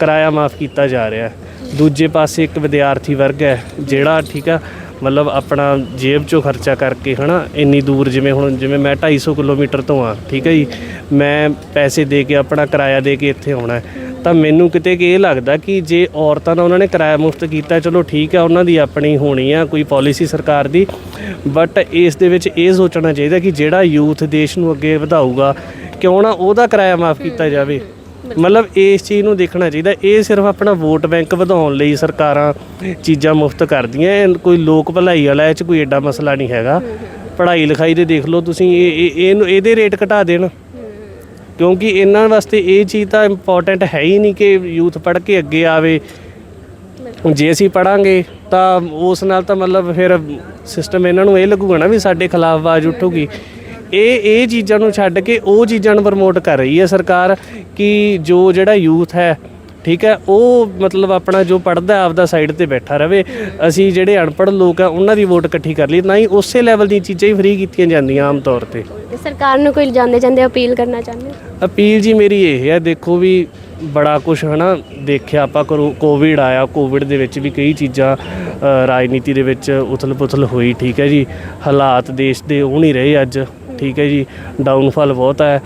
ਕਿਰਾਇਆ ਮਾਫ ਕੀਤਾ ਜਾ ਰਿਹਾ। ਦੂਜੇ ਪਾਸੇ ਇੱਕ ਵਿਦਿਆਰਥੀ ਵਰਗ ਹੈ, ਜਿਹੜਾ ਠੀਕ ਆ, ਮਤਲਬ ਆਪਣਾ ਜੇਬ ਚੋਂ ਖਰਚਾ ਕਰਕੇ ਹਨਾ, ਇੰਨੀ ਦੂਰ ਜਿਵੇਂ ਹੁਣ ਜਿਵੇਂ ਮੈਂ 250 ਕਿਲੋਮੀਟਰ ਤੋਂ ਆ ਠੀਕ ਹੈ ਜੀ। ਮੈਂ ਪੈਸੇ ਦੇ ਕੇ ਆਪਣਾ ਕਿਰਾਇਆ ਦੇ ਕੇ ਇੱਥੇ ਆਉਣਾ ਤਾਂ ਮੈਨੂੰ ਕਿਤੇ ਕਿ ਇਹ ਲੱਗਦਾ ਕਿ ਜੇ ਔਰਤਾਂ ਦਾ ਉਹਨਾਂ ਨੇ ਕਿਰਾਇਆ ਮੁਫਤ ਕੀਤਾ, ਚਲੋ ਠੀਕ ਹੈ ਉਹਨਾਂ ਦੀ ਆਪਣੀ ਹੋਣੀ ਆ, ਕੋਈ ਪਾਲਿਸੀ ਸਰਕਾਰ ਦੀ। ਬਟ ਇਸ ਦੇ ਵਿੱਚ ਇਹ ਸੋਚਣਾ ਚਾਹੀਦਾ ਕਿ ਜਿਹੜਾ ਯੂਥ ਦੇਸ਼ ਨੂੰ ਅੱਗੇ ਵਧਾਊਗਾ, ਕਿਉਂ ਨਾ ਉਹਦਾ ਕਿਰਾਇਆ ਮਾਫ ਕੀਤਾ ਜਾਵੇ। ਮਤਲਬ ਇਸ ਚੀਜ਼ ਨੂੰ ਦੇਖਣਾ ਚਾਹੀਦਾ। ਇਹ ਸਿਰਫ ਆਪਣਾ ਵੋਟ ਬੈਂਕ ਵਧਾਉਣ ਲਈ ਸਰਕਾਰਾਂ ਚੀਜ਼ਾਂ ਮੁਫਤ ਕਰਦੀਆਂ। ਇਹ ਕੋਈ ਲੋਕ ਭਲਾਈ ਵਾਲਾ ਇਹ ਚ ਕੋਈ ਐਡਾ ਮਸਲਾ ਨਹੀਂ ਹੈਗਾ। ਪੜ੍ਹਾਈ ਲਿਖਾਈ ਦੇ ਦੇਖ ਲਓ ਤੁਸੀਂ ਇਹ ਇਹ- ਇਹਨੂੰ ਇਹਦੇ ਰੇਟ ਘਟਾ ਦੇਣ। ਕਿਉਂਕਿ ਇਹਨਾਂ ਵਾਸਤੇ ਇਹ ਚੀਜ਼ ਤਾਂ ਇੰਪੋਰਟੈਂਟ ਹੈ ਹੀ ਨਹੀਂ ਕਿ ਯੂਥ ਪੜ੍ਹ ਕੇ ਅੱਗੇ ਆਵੇ। ਜੇ ਅਸੀਂ ਪੜਾਂਗੇ ਤਾਂ ਉਸ ਨਾਲ ਤਾਂ ਮਤਲਬ ਫਿਰ ਸਿਸਟਮ ਇਹਨਾਂ ਨੂੰ ਇਹ ਲੱਗੂਗਾ ਨਾ ਵੀ ਸਾਡੇ ਖਿਲਾਫ ਆਵਾਜ਼ ਉੱਠੂਗੀ। ਇਹ ਇਹ ਚੀਜ਼ਾਂ ਨੂੰ ਛੱਡ ਕੇ ਉਹ ਚੀਜ਼ਾਂ ਨੂੰ ਪ੍ਰਮੋਟ ਕਰ ਰਹੀ ਹੈ ਸਰਕਾਰ ਕਿ ਜੋ ਜਿਹੜਾ ਯੂਥ ਹੈ ਠੀਕ ਹੈ ਉਹ ਮਤਲਬ ਆਪਣਾ ਜੋ ਪੜਦਾ ਆਪਦਾ ਸਾਈਡ ਤੇ ਬੈਠਾ ਰਵੇ। ਅਸੀਂ ਜਿਹੜੇ ਅਨਪੜ੍ਹ ਲੋਕ ਆ ਉਹਨਾਂ ਦੀ ਵੋਟ ਇਕੱਠੀ ਕਰ ਲਈ। ਨਾ ਹੀ ਉਸੇ ਲੈਵਲ ਦੀਆਂ ਚੀਜ਼ਾਂ ਹੀ ਫ੍ਰੀ ਕੀਤੀਆਂ ਜਾਂਦੀਆਂ ਆਮ ਤੌਰ ਤੇ। ਸਰਕਾਰ ਨੂੰ ਕੋਈ ਜਾਂਦੇ ਜਾਂਦੇ ਅਪੀਲ ਕਰਨਾ ਚਾਹੁੰਦੇ ਅਪੀਲ ਜੀ ਮੇਰੀ ਇਹ ਹੈ ਦੇਖੋ ਵੀ ਬੜਾ ਕੁਝ ਹਨਾ ਦੇਖਿਆ ਆਪਾਂ ਕਰੋ ਕੋਵਿਡ ਆਇਆ ਕੋਵਿਡ ਦੇ ਵਿੱਚ ਵੀ ਕਈ ਚੀਜ਼ਾਂ ਰਾਜਨੀਤੀ ਦੇ ਵਿੱਚ ਉਥਲ-ਪੁਥਲ ਹੋਈ ਠੀਕ ਹੈ ਜੀ। ਹਾਲਾਤ ਦੇਸ਼ ਦੇ ਉਹ ਨਹੀਂ ਰਹੇ ਅੱਜ। ਠੀਕ ਹੈ ਜੀ ਡਾਊਨਫਾਲ ਬਹੁਤ ਹੈ।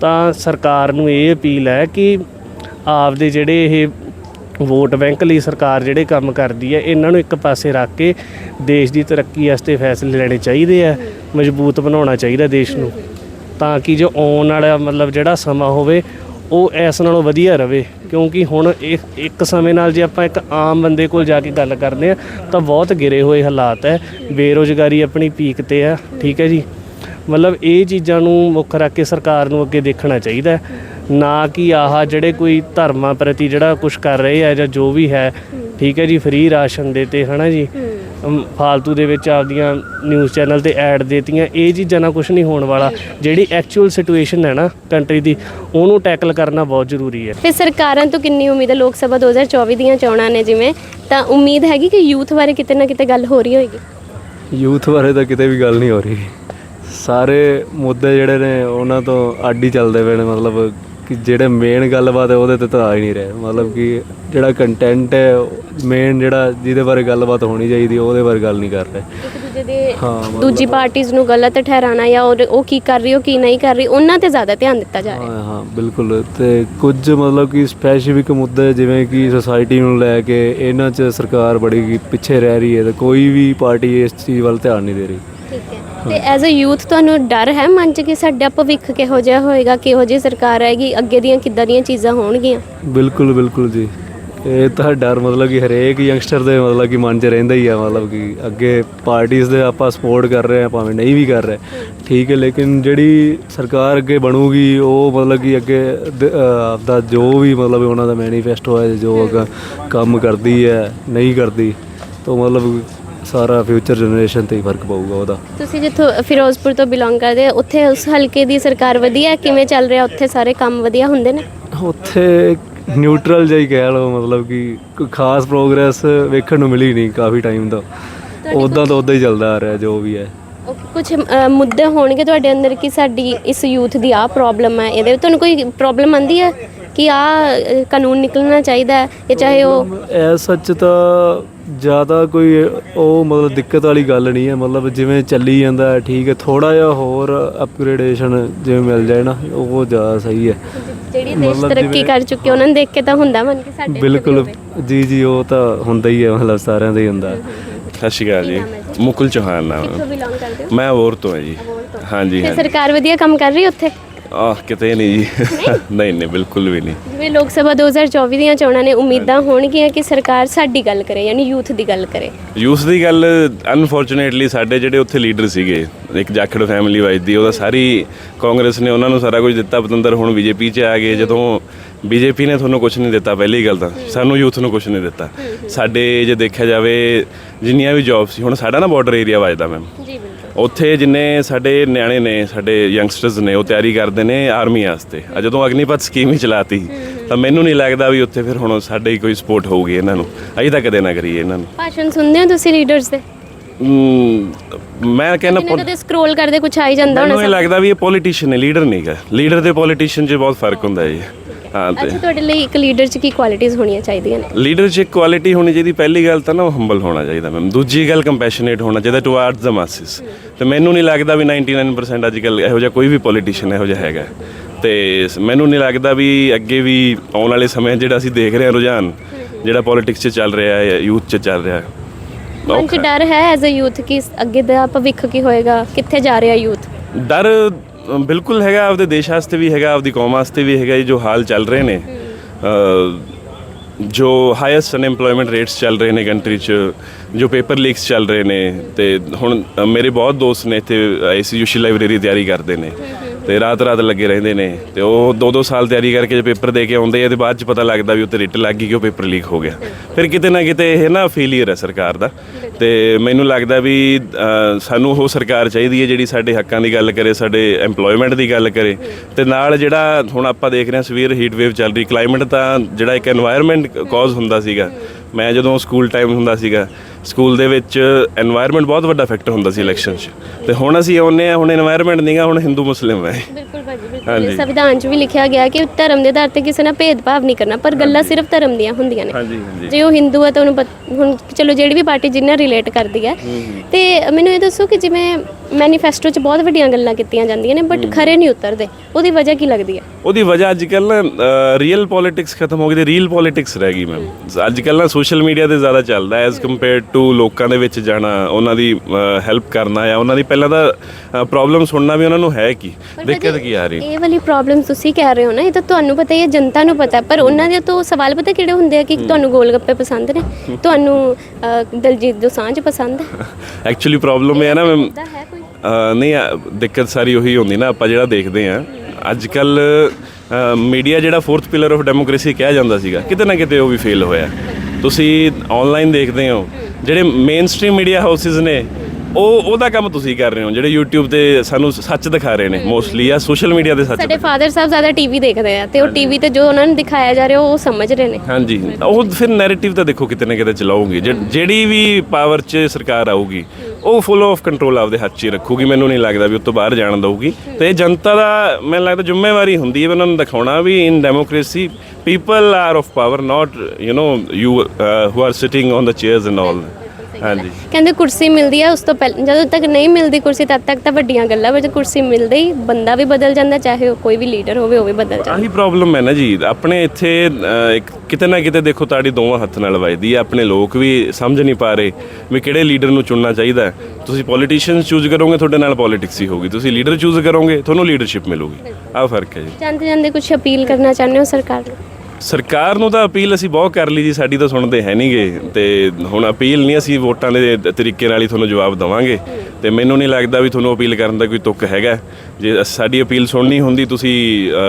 ਤਾਂ ਸਰਕਾਰ ਨੂੰ ਇਹ ਅਪੀਲ ਹੈ ਕਿ ਆਪਦੇ ਜਿਹੜੇ ਇਹ ਵੋਟ ਬੈਂਕ ਲਈ ਸਰਕਾਰ ਜਿਹੜੇ ਕੰਮ ਕਰਦੀ ਹੈ, ਇਹਨਾਂ ਨੂੰ ਇੱਕ ਪਾਸੇ ਰੱਖ ਕੇ ਦੇਸ਼ ਦੀ ਤਰੱਕੀ ਵਾਸਤੇ ਫੈਸਲੇ ਲੈਣੇ ਚਾਹੀਦੇ ਆ, ਮਜ਼ਬੂਤ ਬਣਾਉਣਾ ਚਾਹੀਦਾ ਦੇਸ਼ ਨੂੰ। ਤਾਂ ਕਿ ਜੋ ਆਉਣ ਵਾਲਾ ਮਤਲਬ ਜਿਹੜਾ ਸਮਾਂ ਹੋਵੇ, ਉਹ ਇਸ ਨਾਲੋਂ ਵਧੀਆ ਰਵੇ। ਕਿਉਂਕਿ ਹੁਣ ਇੱਕ ਇੱਕ ਸਮੇਂ ਨਾਲ ਜੇ ਆਪਾਂ ਇੱਕ ਆਮ ਬੰਦੇ ਕੋਲ ਜਾ ਕੇ ਗੱਲ ਕਰਦੇ ਆ, ਤਾਂ ਬਹੁਤ ਗਿਰੇ ਹੋਏ ਹਾਲਾਤ ਹੈ। ਬੇਰੋਜ਼ਗਾਰੀ ਆਪਣੀ ਪੀਕ ਤੇ ਆ ਠੀਕ ਹੈ ਜੀ। ਮਤਲਬ ਇਹ ਚੀਜ਼ਾਂ ਨੂੰ ਮੁੱਖ ਰੱਖ ਕੇ ਸਰਕਾਰ ਨੂੰ ਅੱਗੇ ਦੇਖਣਾ ਚਾਹੀਦਾ ਹੈ। ਨਾ ਕਿ ਆਹ ਜਿਹੜੇ ਕੋਈ ਧਰਮਾਂ ਪ੍ਰਤੀ ਜਿਹੜਾ ਕੁਝ ਕਰ ਰਹੇ ਆ ਜਾਂ ਜੋ ਵੀ ਹੈ ਠੀਕ ਹੈ ਜੀ ਫ੍ਰੀ ਰਾਸ਼ਨ ਦੇ ਤੇ ਹਨਾ ਜੀ? ਫਾਲਤੂ ਦੇ ਵਿੱਚ ਆਪਦੀਆਂ ਨਿਊਜ਼ ਚੈਨਲ ਤੇ ਐਡ ਦੇਤੀਆਂ ਇਹ ਚੀਜ਼ਾਂ ਨਾਲ ਕੁਝ ਨਹੀਂ ਹੋਣ ਵਾਲਾ। ਜਿਹੜੀ ਐਕਚੁਅਲ ਸਿਚੁਏਸ਼ਨ ਹੈ ਨਾ ਕੰਟਰੀ ਦੀ ਉਹਨੂੰ ਟੈਕਲ ਕਰਨਾ ਬਹੁਤ ਜ਼ਰੂਰੀ ਹੈ। ਫਿਰ ਸਰਕਾਰਾਂ ਤੋਂ ਕਿੰਨੀ ਉਮੀਦ ਹੈ? ਲੋਕ ਸਭਾ 2024 ਦੀਆਂ ਚੋਣਾਂ ਨੇ ਜਿਵੇਂ ਤਾਂ ਉਮੀਦ ਹੈਗੀ ਕਿ ਯੂਥ ਬਾਰੇ ਕਿਤੇ ਨਾ ਕਿਤੇ ਗੱਲ ਹੋ ਰਹੀ ਹੋਏਗੀ? ਯੂਥ ਬਾਰੇ ਤਾਂ ਕਿਤੇ ਵੀ ਗੱਲ ਨਹੀਂ ਹੋ ਰਹੀ। ਸਾਰੇ ਮੁੱਦੇ ਜਿਹੜੇ ਨੇ ਉਹਨਾਂ ਤੋਂ ਅੱਡ ਹੀ ਚੱਲਦੇ ਪਏ ਨੇ ਮਤਲਬ ਕਿ ਜਿਹੜੇ ਮੇਨ ਗੱਲਬਾਤ ਹੈ ਉਹਦੇ ਤੇ ਤਾਂ ਆ ਹੀ ਨਹੀਂ ਰਹੇ। ਮਤਲਬ ਕਿ ਜਿਹੜਾ ਕੰਟੈਂਟ ਹੈ ਮੇਨ ਜਿਹੜਾ ਜਿਹਦੇ ਬਾਰੇ ਗੱਲਬਾਤ ਹੋਣੀ ਚਾਹੀਦੀ ਉਹਦੇ ਬਾਰੇ ਗੱਲ ਨਹੀਂ ਕਰ ਰਹੇ। ਇੱਕ ਦੂਜੇ ਦੇ ਹਾਂ ਮਤਲਬ- ਦੂਜੀ ਪਾਰਟੀਆਂ ਨੂੰ ਗਲਤ ਠਹਿਰਾਣਾ ਜਾਂ ਉਹ ਉਹ ਕੀ ਕਰ ਰਹੀ ਉਹ ਕੀ ਨਹੀਂ ਕਰ ਰਹੀ ਉਹਨਾਂ ਤੇ ਜ਼ਿਆਦਾ ਧਿਆਨ ਦਿੱਤਾ ਜਾ ਰਿਹਾ। ਹਾਂ ਹਾਂ ਬਿਲਕੁਲ। ਤੇ ਕੁਝ ਮਤਲਬ ਕਿ ਸਪੈਸੀਫਿਕ ਮੁੱਦੇ ਜਿਵੇਂ ਕਿ ਸੋਸਾਇਟੀ ਨੂੰ ਲੈ ਕੇ ਇਹਨਾਂ 'ਚ ਸਰਕਾਰ ਬੜੀ ਪਿੱਛੇ ਰਹਿ ਰਹੀ ਹੈ ਤੇ ਕੋਈ ਵੀ ਪਾਰਟੀ ਇਸ ਚੀਜ਼ ਵੱਲ ਧਿਆਨ ਨਹੀਂ ਦੇ ਰਹੀ। ਠੀਕ ਹੈ। ਤੇ ਐਜ਼ ਅ ਯੂਥ ਤੁਹਾਨੂੰ ਡਰ ਹੈ ਮਨ 'ਚ ਕਿ ਸਾਡਾ ਭਵਿੱਖ ਕਿਹੋ ਜਿਹਾ ਹੋਏਗਾ, ਕਿਹੋ ਜਿਹੀ ਸਰਕਾਰ ਆਏਗੀ, ਅੱਗੇ ਦੀਆਂ ਕਿੱਦਾਂ ਦੀਆਂ ਚੀਜ਼ਾਂ ਹੋਣਗੀਆਂ? ਬਿਲਕੁਲ ਬਿਲਕੁਲ ਜੀ। ਇਹ ਤਾਂ ਡਰ ਮਤਲਬ ਕਿ ਹਰੇਕ ਯੰਗਸਟਰ ਦੇ ਮਤਲਬ ਕਿ ਮਨ 'ਚ ਰਹਿੰਦਾ ਹੀ ਆ, ਮਤਲਬ ਕਿ ਅੱਗੇ ਪਾਰਟੀਆਂ ਦੇ ਆਪਾਂ ਸਪੋਰਟ ਕਰ ਰਹੇ ਆ, ਭਾਵੇਂ ਨਹੀਂ ਵੀ ਕਰ ਰਹੇ। ਠੀਕ ਹੈ, ਲੇਕਿਨ ਜਿਹੜੀ ਸਰਕਾਰ ਅੱਗੇ ਬਣੂਗੀ, ਉਹ ਮਤਲਬ ਕਿ ਅੱਗੇ ਦ- ਅਹ, ਆਪਦਾ ਜੋ ਵੀ ਮਤਲਬ ਉਹਨਾਂ ਦਾ ਮੈਨੀਫੈਸਟੋ ਹੈ, ਜੋ ਅੱਗਾ ਕੰਮ ਕਰਦੀ ਹੈ, ਨਹੀਂ ਕਰਦੀ, ਤਾਂ ਮਤਲਬ ਸਾਰਾ ਫਿਊਚਰ ਜਨਰੇਸ਼ਨ ਤੇ ਹੀ ਫ਼ਰਕ ਪਊਗਾ ਉਹਦਾ। ਤੁਸੀਂ ਜਿੱਥੋਂ ਫਿਰੋਜ਼ਪੁਰ ਤੋਂ ਬਿਲੋਂਗ ਕਰਦੇ ਹੋ ਉੱਥੇ ਉਸ ਹਲਕੇ ਦੀ ਸਰਕਾਰ ਵਧੀਆ ਹੈ? ਕਿਵੇਂ ਚੱਲ ਰਿਹਾ? ਉੱਥੇ ਸਾਰੇ ਕੰਮ ਵਧੀਆ ਹੁੰਦੇ ਨੇ? ਉੱਥੇ ਨਿਊਟਰਲ ਜਿਹਾ ਹੀ ਕਹਿ ਲਓ ਮਤਲਬ ਕਿ ਕੋਈ ਖਾਸ ਪ੍ਰੋਗਰੈਸ ਵੇਖਣ ਨੂੰ ਮਿਲੀ ਨਹੀਂ ਕਾਫੀ ਟਾਈਮ ਤੋਂ। ਉਦਾਂ ਤਾਂ ਉਦਾਂ ਹੀ ਚੱਲਦਾ ਆ ਰਿਹਾ ਜੋ ਵੀ ਹੈ। ਕੁਝ ਮੁੱਦੇ ਹੋਣਗੇ ਤੁਹਾਡੇ ਅੰਦਰ ਕਿ ਸਾਡੀ ਇਸ ਯੂਥ ਦੀ ਆਹ ਪ੍ਰੋਬਲਮ ਹੈ ਇਹਦੇ ਤੁਹਾਨੂੰ ਕੋਈ ਪ੍ਰੋਬਲਮ ਆਂਦੀ ਹੈ? ਕਿ ਆ ਕਾਨੂੰਨ ਨਿਕਲਣਾ ਚਾਹੀਦਾ ਹੈ? ਜਾਂ ਚਾਹੇ ਉਹ ਐ ਸੱਚ ਤਾਂ ਜ਼ਿਆਦਾ ਕੋਈ ਉਹ ਮਤਲਬ ਦਿੱਕਤ ਵਾਲੀ ਗੱਲ ਨਹੀਂ ਹੈ ਮਤਲਬ ਜਿਵੇਂ ਚੱਲੀ ਜਾਂਦਾ ਹੈ ਠੀਕ ਹੈ ਥੋੜਾ ਜਿਹਾ ਹੋਰ ਅਪਗ੍ਰੇਡੇਸ਼ਨ ਜਿਵੇਂ ਮਿਲ ਜਾਏ ਨਾ ਉਹ ਜ਼ਿਆਦਾ ਸਹੀ ਹੈ। ਜਿਹੜੀ ਦੇਸ਼ ਮਤਲਬ ਤਰੱਕੀ ਜਿਵੇਂ- ਕਰ ਚੁੱਕੇ ਉਹਨਾਂ ਨੂੰ ਦੇਖ ਕੇ ਤਾਂ ਹੁੰਦਾ ਮਨ ਕਿ ਸਾਡੇ ਇੱਥੇ ਵੀ ਬਿਲਕੁਲ ਹੋਵੇ। ਜੀ ਜੀ ਉਹ ਤਾਂ ਹੁੰਦਾ ਹੀ ਹੈ ਮਤਲਬ ਸਾਰਿਆਂ ਦਾ ਹੀ ਹੁੰਦਾ। ਸਤਿ ਸ਼੍ਰੀ ਅਕਾਲ ਜੀ। ਮੁਕੁਲ ਚੌਹਾਨ ਨਾਮ। ਕਿੱਥੋਂ ਹੈ। ਬਿਲੋਂਗ ਕਰਦੇ ਹੋ? ਮੈਂ ਹੋਰ ਤੋਂ ਹਾਂ ਜੀ। ਹਾਂਜੀ ਤੇ ਹਾਂਜੀ। ਸਰਕਾਰ ਵਧੀਆ ਕੰਮ ਕਰ ਰਹੀ ਹੈ ਉੱਥੇ? ਆਹ ਕਿਤੇ ਨਹੀਂ ਜੀ। ਨਹੀਂ ਨਹੀਂ ਬਿਲਕੁਲ ਵੀ ਨਹੀਂ। ਜਿਵੇਂ ਲੋਕ ਸਭਾ 2024 ਦੀਆਂ ਚੋਣਾਂ ਨੇ ਉਮੀਦਾਂ ਹੋਣਗੀਆਂ ਕਿ ਸਰਕਾਰ ਸਾਡੀ ਗੱਲ ਕਰੇ ਯਾਨੀ ਯੂਥ ਦੀ ਗੱਲ ਕਰੇ। ਯੂਸ ਦੀ ਗੱਲ ਅਨਫੋਰਚੂਨੇਟਲੀ ਸਾਡੇ ਜਿਹੜੇ ਉੱਥੇ ਲੀਡਰ ਸੀਗੇ ਇੱਕ ਜਾਖੜ ਫੈਮਿਲੀ ਵਾਈਜ਼ ਦੀ ਉਹਦਾ ਸਾਰੀ ਕਾਂਗਰਸ ਨੇ ਉਹਨਾਂ ਨੂੰ ਸਾਰਾ ਕੁਝ ਦਿੱਤਾ। ਪਤੰਦਰ ਹੁਣ ਬੀਜੇਪੀ 'ਚ ਆ ਗਏ ਜਦੋਂ ਬੀਜੇਪੀ ਨੇ ਤੁਹਾਨੂੰ ਕੁਝ ਨਹੀਂ ਦਿੱਤਾ ਪਹਿਲੀ ਗੱਲ ਤਾਂ। ਸਾਨੂੰ ਯੂਥ ਨੂੰ ਕੁਝ ਨਹੀਂ ਦਿੱਤਾ। ਸਾਡੇ ਜੇ ਦੇਖਿਆ ਜਾਵੇ ਜਿੰਨੀਆਂ ਵੀ ਜੌਬ ਸੀ ਹੁਣ ਸਾਡਾ ਨਾ ਬਾਰਡਰ ਏਰੀਆ ਵੱਜਦਾ ਮੈਮ ਉੱਥੇ ਜਿੰਨੇ ਸਾਡੇ ਨਿਆਣੇ ਨੇ ਸਾਡੇ ਯੰਗਸਟਰਸ ਨੇ ਉਹ ਤਿਆਰੀ ਕਰਦੇ ਨੇ ਆਰਮੀ ਵਾਸਤੇ। ਆ ਜਦੋਂ ਅਗਨੀਪਥ ਸਕੀਮ ਹੀ ਚਲਾਤੀ ਤਾਂ ਮੈਨੂੰ ਨਹੀਂ ਲੱਗਦਾ ਵੀ ਉੱਥੇ ਫਿਰ ਹੁਣ ਸਾਡੇ ਹੀ ਕੋਈ ਸਪੋਰਟ ਹੋਊਗੀ ਇਹਨਾਂ ਨੂੰ। ਅਜੇ ਤੱਕ ਕਦੇ ਨਾ ਕਰੀਏ ਇਹਨਾਂ ਨੂੰ। ਭਾਸ਼ਣ ਸੁਣਦੇ ਹੋ ਤੁਸੀਂ ਲੀਡਰਸ ਦੇ? ਮੈਂ ਕਹਿੰਦਾ ਕਦੇ ਸਕਰੋਲ ਕਰਦੇ ਕੁਝ ਆਈ ਜਾਂਦਾ ਮੈਨੂੰ ਹੋਣਾ ਲੱਗਦਾ ਵੀ ਇਹ ਪੋਲੀਟੀਸ਼ੀਅਨ ਹੈ ਲੀਡਰ ਨਹੀਂ ਹੈ ਲੀਡਰ ਤੇ ਪੋਲੀਟੀਸ਼ੀਅਨ 'ਚ ਬਹੁਤ ਫ਼ਰਕ ਹੁੰਦਾ ਹੈ ਤੇ ਅੱਛਾ ਤੁਹਾਡੇ ਲਈ ਇੱਕ ਲੀਡਰ 'ਚ ਕੀ ਕੁਆਲਿਟੀਆਂ ਹੋਣੀਆਂ ਚਾਹੀਦੀਆਂ ਨੇ? ਲੀਡਰ 'ਚ ਕੁਆਲਿਟੀ ਹੋਣੀ ਚਾਹੀਦੀ ਪਹਿਲੀ ਗੱਲ ਤਾਂ ਨਾ ਉਹ ਹੰਬਲ ਹੋਣਾ ਚਾਹੀਦਾ ਮੈਮ ਦੂਜੀ ਗੱਲ ਕੰਪੈਸ਼ਨੇਟ ਹੋਣਾ ਚਾਹੀਦਾ ਟੁਵਾਰਡਸ ਦ ਮਾਸਸ ਤੇ ਮੈਨੂੰ ਨਹੀਂ ਲੱਗਦਾ ਵੀ 99% ਅੱਜ ਕੱਲ ਇਹੋ ਜਿਹਾ ਕੋਈ ਵੀ ਪੋਲੀਟੀਸ਼ੀਅਨ ਇਹੋ ਜਿਹਾ ਹੈਗਾ। ਤੇ ਮੈਨੂੰ ਨਹੀਂ ਲੱਗਦਾ ਵੀ ਅੱਗੇ ਵੀ ਆਉਣ ਵਾਲੇ ਸਮੇਂ ਜਿਹੜਾ ਅਸੀਂ ਦੇਖ ਰਹੇ ਹਾਂ ਰੁਝਾਨ ਜਿਹੜਾ ਪੋਲਿਟਿਕਸ 'ਚ ਚੱਲ ਰਿਹਾ ਹੈ ਯੂਥ 'ਚ ਚੱਲ ਰਿਹਾ ਹੈ ਮਨ 'ਚ ਡਰ ਹੈ ਐਜ਼ ਅ ਯੂਥ ਕਿ ਅੱਗੇ ਦਾ ਭਵਿੱਖ ਕੀ ਹੋਏਗਾ ਕਿੱਥੇ ਜਾ ਰਿਹਾ ਯੂਥ? ਡਰ ਬਿਲਕੁਲ ਹੈਗਾ ਆਪਦੇ ਦੇਸ਼ ਵਾਸਤੇ ਵੀ ਹੈਗਾ ਆਪਦੀ ਕੌਮ ਵਾਸਤੇ ਵੀ ਹੈਗਾ ਇਹ ਜੋ ਹਾਲ ਚੱਲ ਰਹੇ ਨੇ। ਜੋ ਹਾਈਐਸਟ ਅਨਐਮਪਲੋਇਮੈਂਟ ਰੇਟਸ ਚੱਲ ਰਹੇ ਨੇ ਕੰਟਰੀ 'ਚ, ਜੋ ਪੇਪਰ ਲੀਕਸ ਚੱਲ ਰਹੇ ਨੇ, ਤੇ ਹੁਣ ਮੇਰੇ ਬਹੁਤ ਦੋਸਤ ਨੇ ਇੱਥੇ ਆਈਸੀਯੂਸ਼ੀ ਲਾਇਬ੍ਰੇਰੀ ਤਿਆਰੀ ਕਰਦੇ ਨੇ। ਤੇ ਰਾਤ ਰਾਤ ਲੱਗੇ ਰਹਿੰਦੇ ਨੇ ਤੇ ਉਹ ਦੋ ਦੋ ਸਾਲ ਤਿਆਰੀ ਕਰਕੇ ਜੇ ਪੇਪਰ ਦੇ ਕੇ ਆਉਂਦੇ ਆ, ਤੇ ਬਾਅਦ ਚ ਪਤਾ ਲੱਗਦਾ ਵੀ ਉੱਤੇ ਰਿਟ ਲੱਗ ਗਈ ਕਿ ਉਹ ਪੇਪਰ ਲੀਕ ਹੋ ਗਿਆ। ਫਿਰ ਕਿਤੇ ਨਾ ਕਿਤੇ ਇਹ ਨਾ ਫੇਲੀਅਰ ਹੈ ਸਰਕਾਰ ਦਾ। ਤੇ ਮੈਨੂੰ ਲੱਗਦਾ ਵੀ ਸਾਨੂੰ ਉਹ ਸਰਕਾਰ ਚਾਹੀਦੀ ਹੈ ਜਿਹੜੀ ਸਾਡੇ ਹੱਕਾਂ ਦੀ ਗੱਲ ਕਰੇ, ਸਾਡੇ ਏਮਪਲੋਇਮੈਂਟ ਦੀ ਗੱਲ ਕਰੇ। ਤੇ ਨਾਲ ਜਿਹੜਾ ਹੁਣ ਆਪਾਂ ਦੇਖ ਰਹੇ ਹਾਂ ਸਵੀਰ ਹੀਟ ਵੇਵ ਚੱਲ ਰਹੀ ਕਲਾਈਮੇਟ ਤਾਂ ਜਿਹੜਾ ਇੱਕ এনवायरमेंट ਕਾਜ਼ ਹੁੰਦਾ ਸੀਗਾ। ਮੈਂ ਜਦੋਂ ਸਕੂਲ ਟਾਈਮ ਹੁੰਦਾ ਸੀਗਾ ਸਕੂਲ ਦੇ ਵਿੱਚ এনवायरमेंट ਬਹੁਤ ਵੱਡਾ ਫੈਕਟਰ ਹੁੰਦਾ ਸੀ ਇਲੈਕਸ਼ਨ 'ਚ। ਤੇ ਹੁਣ ਅਸੀਂ ਆਉਨੇ ਆ ਹੁਣ এনवायरमेंट ਨਹੀਂਗਾ ਹੁਣ ਹਿੰਦੂ ਮੁਸਲਿਮ ਹੈ। ਬਿਲਕੁਲ ਭਾਜੀ ਬਿਲਕੁਲ ਸੰਵਿਧਾਨ 'ਚ ਵੀ ਲਿਖਿਆ ਗਿਆ ਕਿ ਧਰਮ ਦੇ ਆਧਾਰ ਤੇ ਕਿਸੇ ਨਾਲ ਭੇਦਭਾਵ ਨਹੀਂ ਕਰਨਾ ਪਰ ਗੱਲਾਂ ਸਿਰਫ ਧਰਮ ਦੀਆਂ ਹੁੰਦੀਆਂ ਨੇ। ਹਾਂਜੀ ਹਾਂਜੀ। ਜੇ ਉਹ ਹਿੰਦੂ ਹੈ ਤਾਂ ਉਹਨੂੰ ਪਤ- ਹੁਣ ਚਲੋ ਜਿਹੜੀ ਵੀ ਪਾਰਟੀ ਜਿੰਨਾ ਰਿਲੇਟ ਕਰਦੀ ਹੈ ਤੇ ਮੈਨੂੰ ਇਹ ਦੱਸੋ ਕਿ ਜਿਵੇਂ ਮੈਨੀਫੈਸਟੋ 'ਚ ਬਹੁਤ ਵੱਡੀਆਂ ਗੱਲਾਂ ਕੀਤੀਆਂ ਜਾਂਦੀਆਂ ਨੇ ਬਟ ਖਰੇ ਨਹੀਂ ਉਤਰਦੇ। ਉਹਦੀ ਵਜ੍ਹਾ ਕੀ ਲੱਗਦੀ ਹੈ ਉਹਦੀ ਵਜ੍ਹਾ ਅੱਜ ਕੱਲ ਨਾ ਰੀਅਲ ਪੋਲਿਟਿਕਸ ਖਤਮ ਹੋ ਗਈ ਤੇ ਰੀਅਲ ਪੋਲਿਟਿਕਸ ਰਹਿ ਗਈ ਮੈਮ ਅੱਜ ਕੱਲ ਨਾ ਸੋਸ਼ਲ ਮੀਡੀਆ ਤੇ ਜ਼ਿਆਦਾ ਚੱਲਦਾ ਐਜ਼ ਕੰਪੇਅਰਡ ਟੂ ਲੋਕਾਂ ਦੇ ਵਿੱਚ ਜਾਣਾ ਉਹਨਾਂ ਦੀ ਹੈਲਪ ਕਰਨਾ ਆ ਉਹਨਾਂ ਦੀ ਪਹਿਲਾਂ ਤਾਂ ਪ੍ਰੋਬਲਮ ਸੁਣਨਾ ਵੀ ਉਹਨਾਂ ਨੂੰ ਹੈ ਕੀ? ਦਿੱਕਤ ਕੀ ਆ ਰਹੀ? ਇਹ ਵਾਲੀ ਪ੍ਰੋਬਲਮ ਤੁਸੀਂ ਕਹਿ ਰਹੇ ਹੋ ਨਾ ਇਹ ਤਾਂ ਤੁਹਾਨੂੰ ਪਤਾ ਹੀ ਹੈ ਜਨਤਾ ਨੂੰ ਪਤਾ ਹੈ, ਪਰ ਉਹਨਾਂ ਦੇ ਤੋਂ ਸਵਾਲ ਪਤਾ ਕਿਹੜੇ ਹੁੰਦੇ ਆ ਕਿ ਤੁਹਾਨੂੰ ਗੋਲ ਗੱਪੇ ਪਸੰਦ ਨੇ? ਤੁਹਾਨੂੰ ਅ, ਦਲਜੀਤ ਦੋਸਾਂਝ ਪਸੰਦ ਹੈ? ਐਕਚੁਅਲੀ ਪ੍ਰੋਬਲਮ ਇਹ ਹੈ ਨਾ ਮੈਮ ਦਾ ਹੈ ਕੋਈ? ਅਹ ਨਹੀਂ ਅਹ ਦਿੱਕਤ ਸਾਰੀ ਉਹੀ ਹੁੰਦੀ ਨਾ ਆਪਾਂ ਜਿਹੜਾ ਦੇਖਦੇ ਆ ਅੱਜ ਕੱਲ ਮੀਡੀਆ ਜਿਹੜਾ ਫੋਰਥ ਪਿਲਰ ਆਫ ਡੈਮੋਕ੍ਰੇਸੀ ਕਿਹਾ ਜਾਂਦਾ ਸੀਗਾ ਕਿਤੇ ਨਾ ਕਿਤੇ ਉਹ ਵੀ ਫੇਲ ਹੋਇਆ। ਤੁਸੀਂ ਆਨਲਾਈਨ ਦੇਖਦੇ ਹੋ ਜਿਹੜੇ ਮੇਨ ਸਟ੍ਰੀਮ ਮੀਡੀਆ ਹਾਊਸਿਸ ਨੇ ਉਹ ਉਹਦਾ ਕੰਮ ਤੁਸੀਂ ਕਰ ਰਹੇ ਹੋ ਜਿਹੜੇ YouTube ਤੇ ਸਾਨੂੰ ਸੱਚ ਦਿਖਾ ਰਹੇ ਨੇ ਮੋਸਟਲੀ ਆ ਸੋਸ਼ਲ ਮੀਡੀਆ ਤੇ ਸੱਚ ਸਾਡੇ ਫਾਦਰ ਸਾਹਿਬ ਜ਼ਿਆਦਾ ਟੀਵੀ ਦੇਖਦੇ ਆ ਤੇ ਉਹ ਟੀਵੀ ਤੇ ਜੋ ਉਹਨਾਂ ਨੂੰ ਦਿਖਾਇਆ ਜਾ ਰਿਹਾ ਉਹ ਸਮਝ ਰਹੇ ਨੇ। ਹਾਂਜੀ ਉਹ ਫਿਰ ਨੈਰੇਟਿਵ ਤਾਂ ਦੇਖੋ ਕਿਤੇ ਨਾ ਕਿਤੇ ਚਲਾਉਗੀ। ਜਿਹੜੀ ਵੀ ਪਾਵਰ 'ਚ ਸਰਕਾਰ ਆਊਗੀ ਉਹ ਫੁੱਲ ਆਫ ਕੰਟਰੋਲ ਆਪਦੇ ਹੱਥ 'ਚ ਹੀ ਰੱਖੂਗੀ ਮੈਨੂੰ ਨਹੀਂ ਲੱਗਦਾ ਵੀ ਉਸ ਤੋਂ ਬਾਹਰ ਜਾਣ ਦਊਗੀ। ਤੇ ਇਹ ਜਨਤਾ ਦਾ ਮੈਨੂੰ ਲੱਗਦਾ ਜ਼ਿੰਮੇਵਾਰੀ ਹੁੰਦੀ ਹੈ ਵੀ ਉਹਨਾਂ ਨੂੰ ਦਿਖਾਉਣਾ we in democracy people are of power not you no you who are sitting on the chairs and all ਹਾਂਜੀ। ਕਹਿੰਦੇ ਕੁਰਸੀ ਮਿਲਦੀ ਆ ਉਸ ਤੋਂ ਪਹਿਲਾਂ ਜਦੋਂ ਤੱਕ ਨਹੀਂ ਮਿਲਦੀ ਕੁਰਸੀ ਤਦ ਤੱਕ ਤਾਂ ਵੱਡੀਆਂ ਗੱਲਾਂ ਵਿੱਚ ਕੁਰਸੀ ਮਿਲਦੇ ਹੀ ਬੰਦਾ ਵੀ ਬਦਲ ਜਾਂਦਾ ਚਾਹੇ ਉਹ ਕੋਈ ਵੀ ਲੀਡਰ ਹੋਵੇ ਉਹ ਵੀ ਬਦਲ ਜਾਂਦਾ। ਆਹੀ ਪ੍ਰੋਬਲਮ ਹੈ ਨਾ ਜੀ। ਆਪਣੇ ਇੱਥੇ ਅਹ, ਇੱਕ ਕਿਤੇ ਨਾ ਕਿਤੇ ਦੇਖੋ ਤਾੜੀ ਦੋਵਾਂ ਹੱਥ ਨਾਲ ਵੱਜਦੀ ਹੈ। ਆਪਣੇ ਲੋਕ ਵੀ ਸਮਝ ਨਹੀਂ ਪਾ ਰਹੇ ਵੀ ਕਿਹੜੇ ਲੀਡਰ ਨੂੰ ਚੁਣਨਾ ਚਾਹੀਦਾ ਹੈ। ਤੁਸੀਂ ਪੋਲੀਟੀਸ਼ੀਅਨਸ ਚੂਜ਼ ਕਰੋਗੇ ਤੁਹਾਡੇ ਨਾਲ ਪੋਲਿਟਿਕਸ ਹੀ ਹੋਗੀ ਤੁਸੀਂ ਲੀਡਰ ਚੂਜ਼ ਕਰੋਗੇ ਤੁਹਾਨੂੰ ਲੀਡਰਸ਼ਿਪ ਮਿਲੂਗੀ। ਆਹ ਫ਼ਰਕ ਹੈ ਜੀ। ਜਾਂਦੇ ਜਾਂਦੇ ਕੁਝ ਅਪੀਲ ਕਰਨਾ ਚਾਹੁੰਦੇ ਹੋ ਸਰਕਾਰ ਨੂੰ? ਸਰਕਾਰ ਨੂੰ ਤਾਂ ਅਪੀਲ ਅਸੀਂ ਬਹੁਤ ਕਰ ਲਈ ਜੀ ਸਾਡੀ ਤਾਂ ਸੁਣਦੇ ਹੈ ਨਹੀਂਗੇ ਤੇ ਹੁਣ ਅਪੀਲ ਨਹੀਂ ਅਸੀਂ ਵੋਟਾਂ ਦੇ ਤਰੀਕੇ ਨਾਲ ਹੀ ਤੁਹਾਨੂੰ ਜਵਾਬ ਦਵਾਂਗੇ। ਤੇ ਮੈਨੂੰ ਨਹੀਂ ਲੱਗਦਾ ਵੀ ਤੁਹਾਨੂੰ ਅਪੀਲ ਕਰਨ ਦਾ ਕੋਈ ਤੁੱਕ ਹੈਗਾ। ਜੇ ਸਾਡੀ ਅਪੀਲ ਸੁਣਨੀ ਹੁੰਦੀ ਤੁਸੀਂ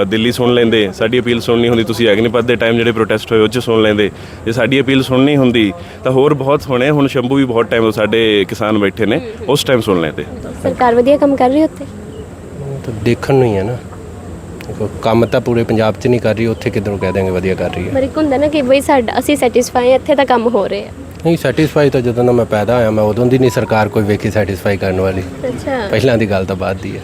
ਦਿੱਲੀ ਸੁਣ ਲੈਂਦੇ। ਸਾਡੀ ਅਪੀਲ ਸੁਣਨੀ ਹੁੰਦੀ ਤੁਸੀਂ ਅਗਨੀਪਥ ਦੇ ਟਾਈਮ ਜਿਹੜੇ ਪ੍ਰੋਟੈਸਟ ਹੋਏ ਉਹ 'ਚ ਸੁਣ ਲੈਂਦੇ। ਜੇ ਸਾਡੀ ਅਪੀਲ ਸੁਣਨੀ ਹੁੰਦੀ ਤਾਂ ਹੋਰ ਬਹੁਤ ਹੋਣੇ ਹੁਣ ਸ਼ੰਭੂ ਵੀ ਬਹੁਤ ਟਾਈਮ ਤੋਂ ਸਾਡੇ ਕਿਸਾਨ ਬੈਠੇ ਨੇ ਉਸ ਟਾਈਮ ਸੁਣ ਲੈਂਦੇ। ਸਰਕਾਰ ਵਧੀਆ ਕੰਮ ਕਰ ਰਹੀ ਉੱਥੇ? ਤਾਂ ਦੇਖਣ ਨੂੰ ਹੀ ਹੈ ਨਾ। ਕੰਮ ਤਾਂ ਪੂਰੇ ਪੰਜਾਬ 'ਚ ਨਹੀਂ ਕਰ ਰਹੀ ਉੱਥੇ ਕਿੱਧਰੋਂ ਕਹਿ ਦਾਂਗੇ ਵਧੀਆ ਕਰ ਰਹੀ ਹੈ। ਪਰ ਇੱਕ ਹੁੰਦਾ ਨਾ ਕਿ ਬਈ ਸਾਡਾ ਅਸੀਂ ਸੈਟੀਸਫਾਈ ਇੱਥੇ ਤਾਂ ਕੰਮ ਹੋ ਰਹੇ ਨਹੀਂ ਸੈਟੀਸਫਾਈ ਤਾਂ ਜਦੋਂ ਦਾ ਮੈਂ ਪੈਦਾ ਹੋਇਆ ਮੈਂ ਉਦੋਂ ਦੀ ਨਹੀਂ ਸਰਕਾਰ ਕੋਈ ਵੇਖੀ ਸੈਟੀਸਫਾਈ ਕਰਨ ਵਾਲੀ। ਅੱਛਾ। ਪਹਿਲਾਂ ਦੀ ਗੱਲ ਤਾਂ ਬਾਅਦ ਦੀ ਹੈ।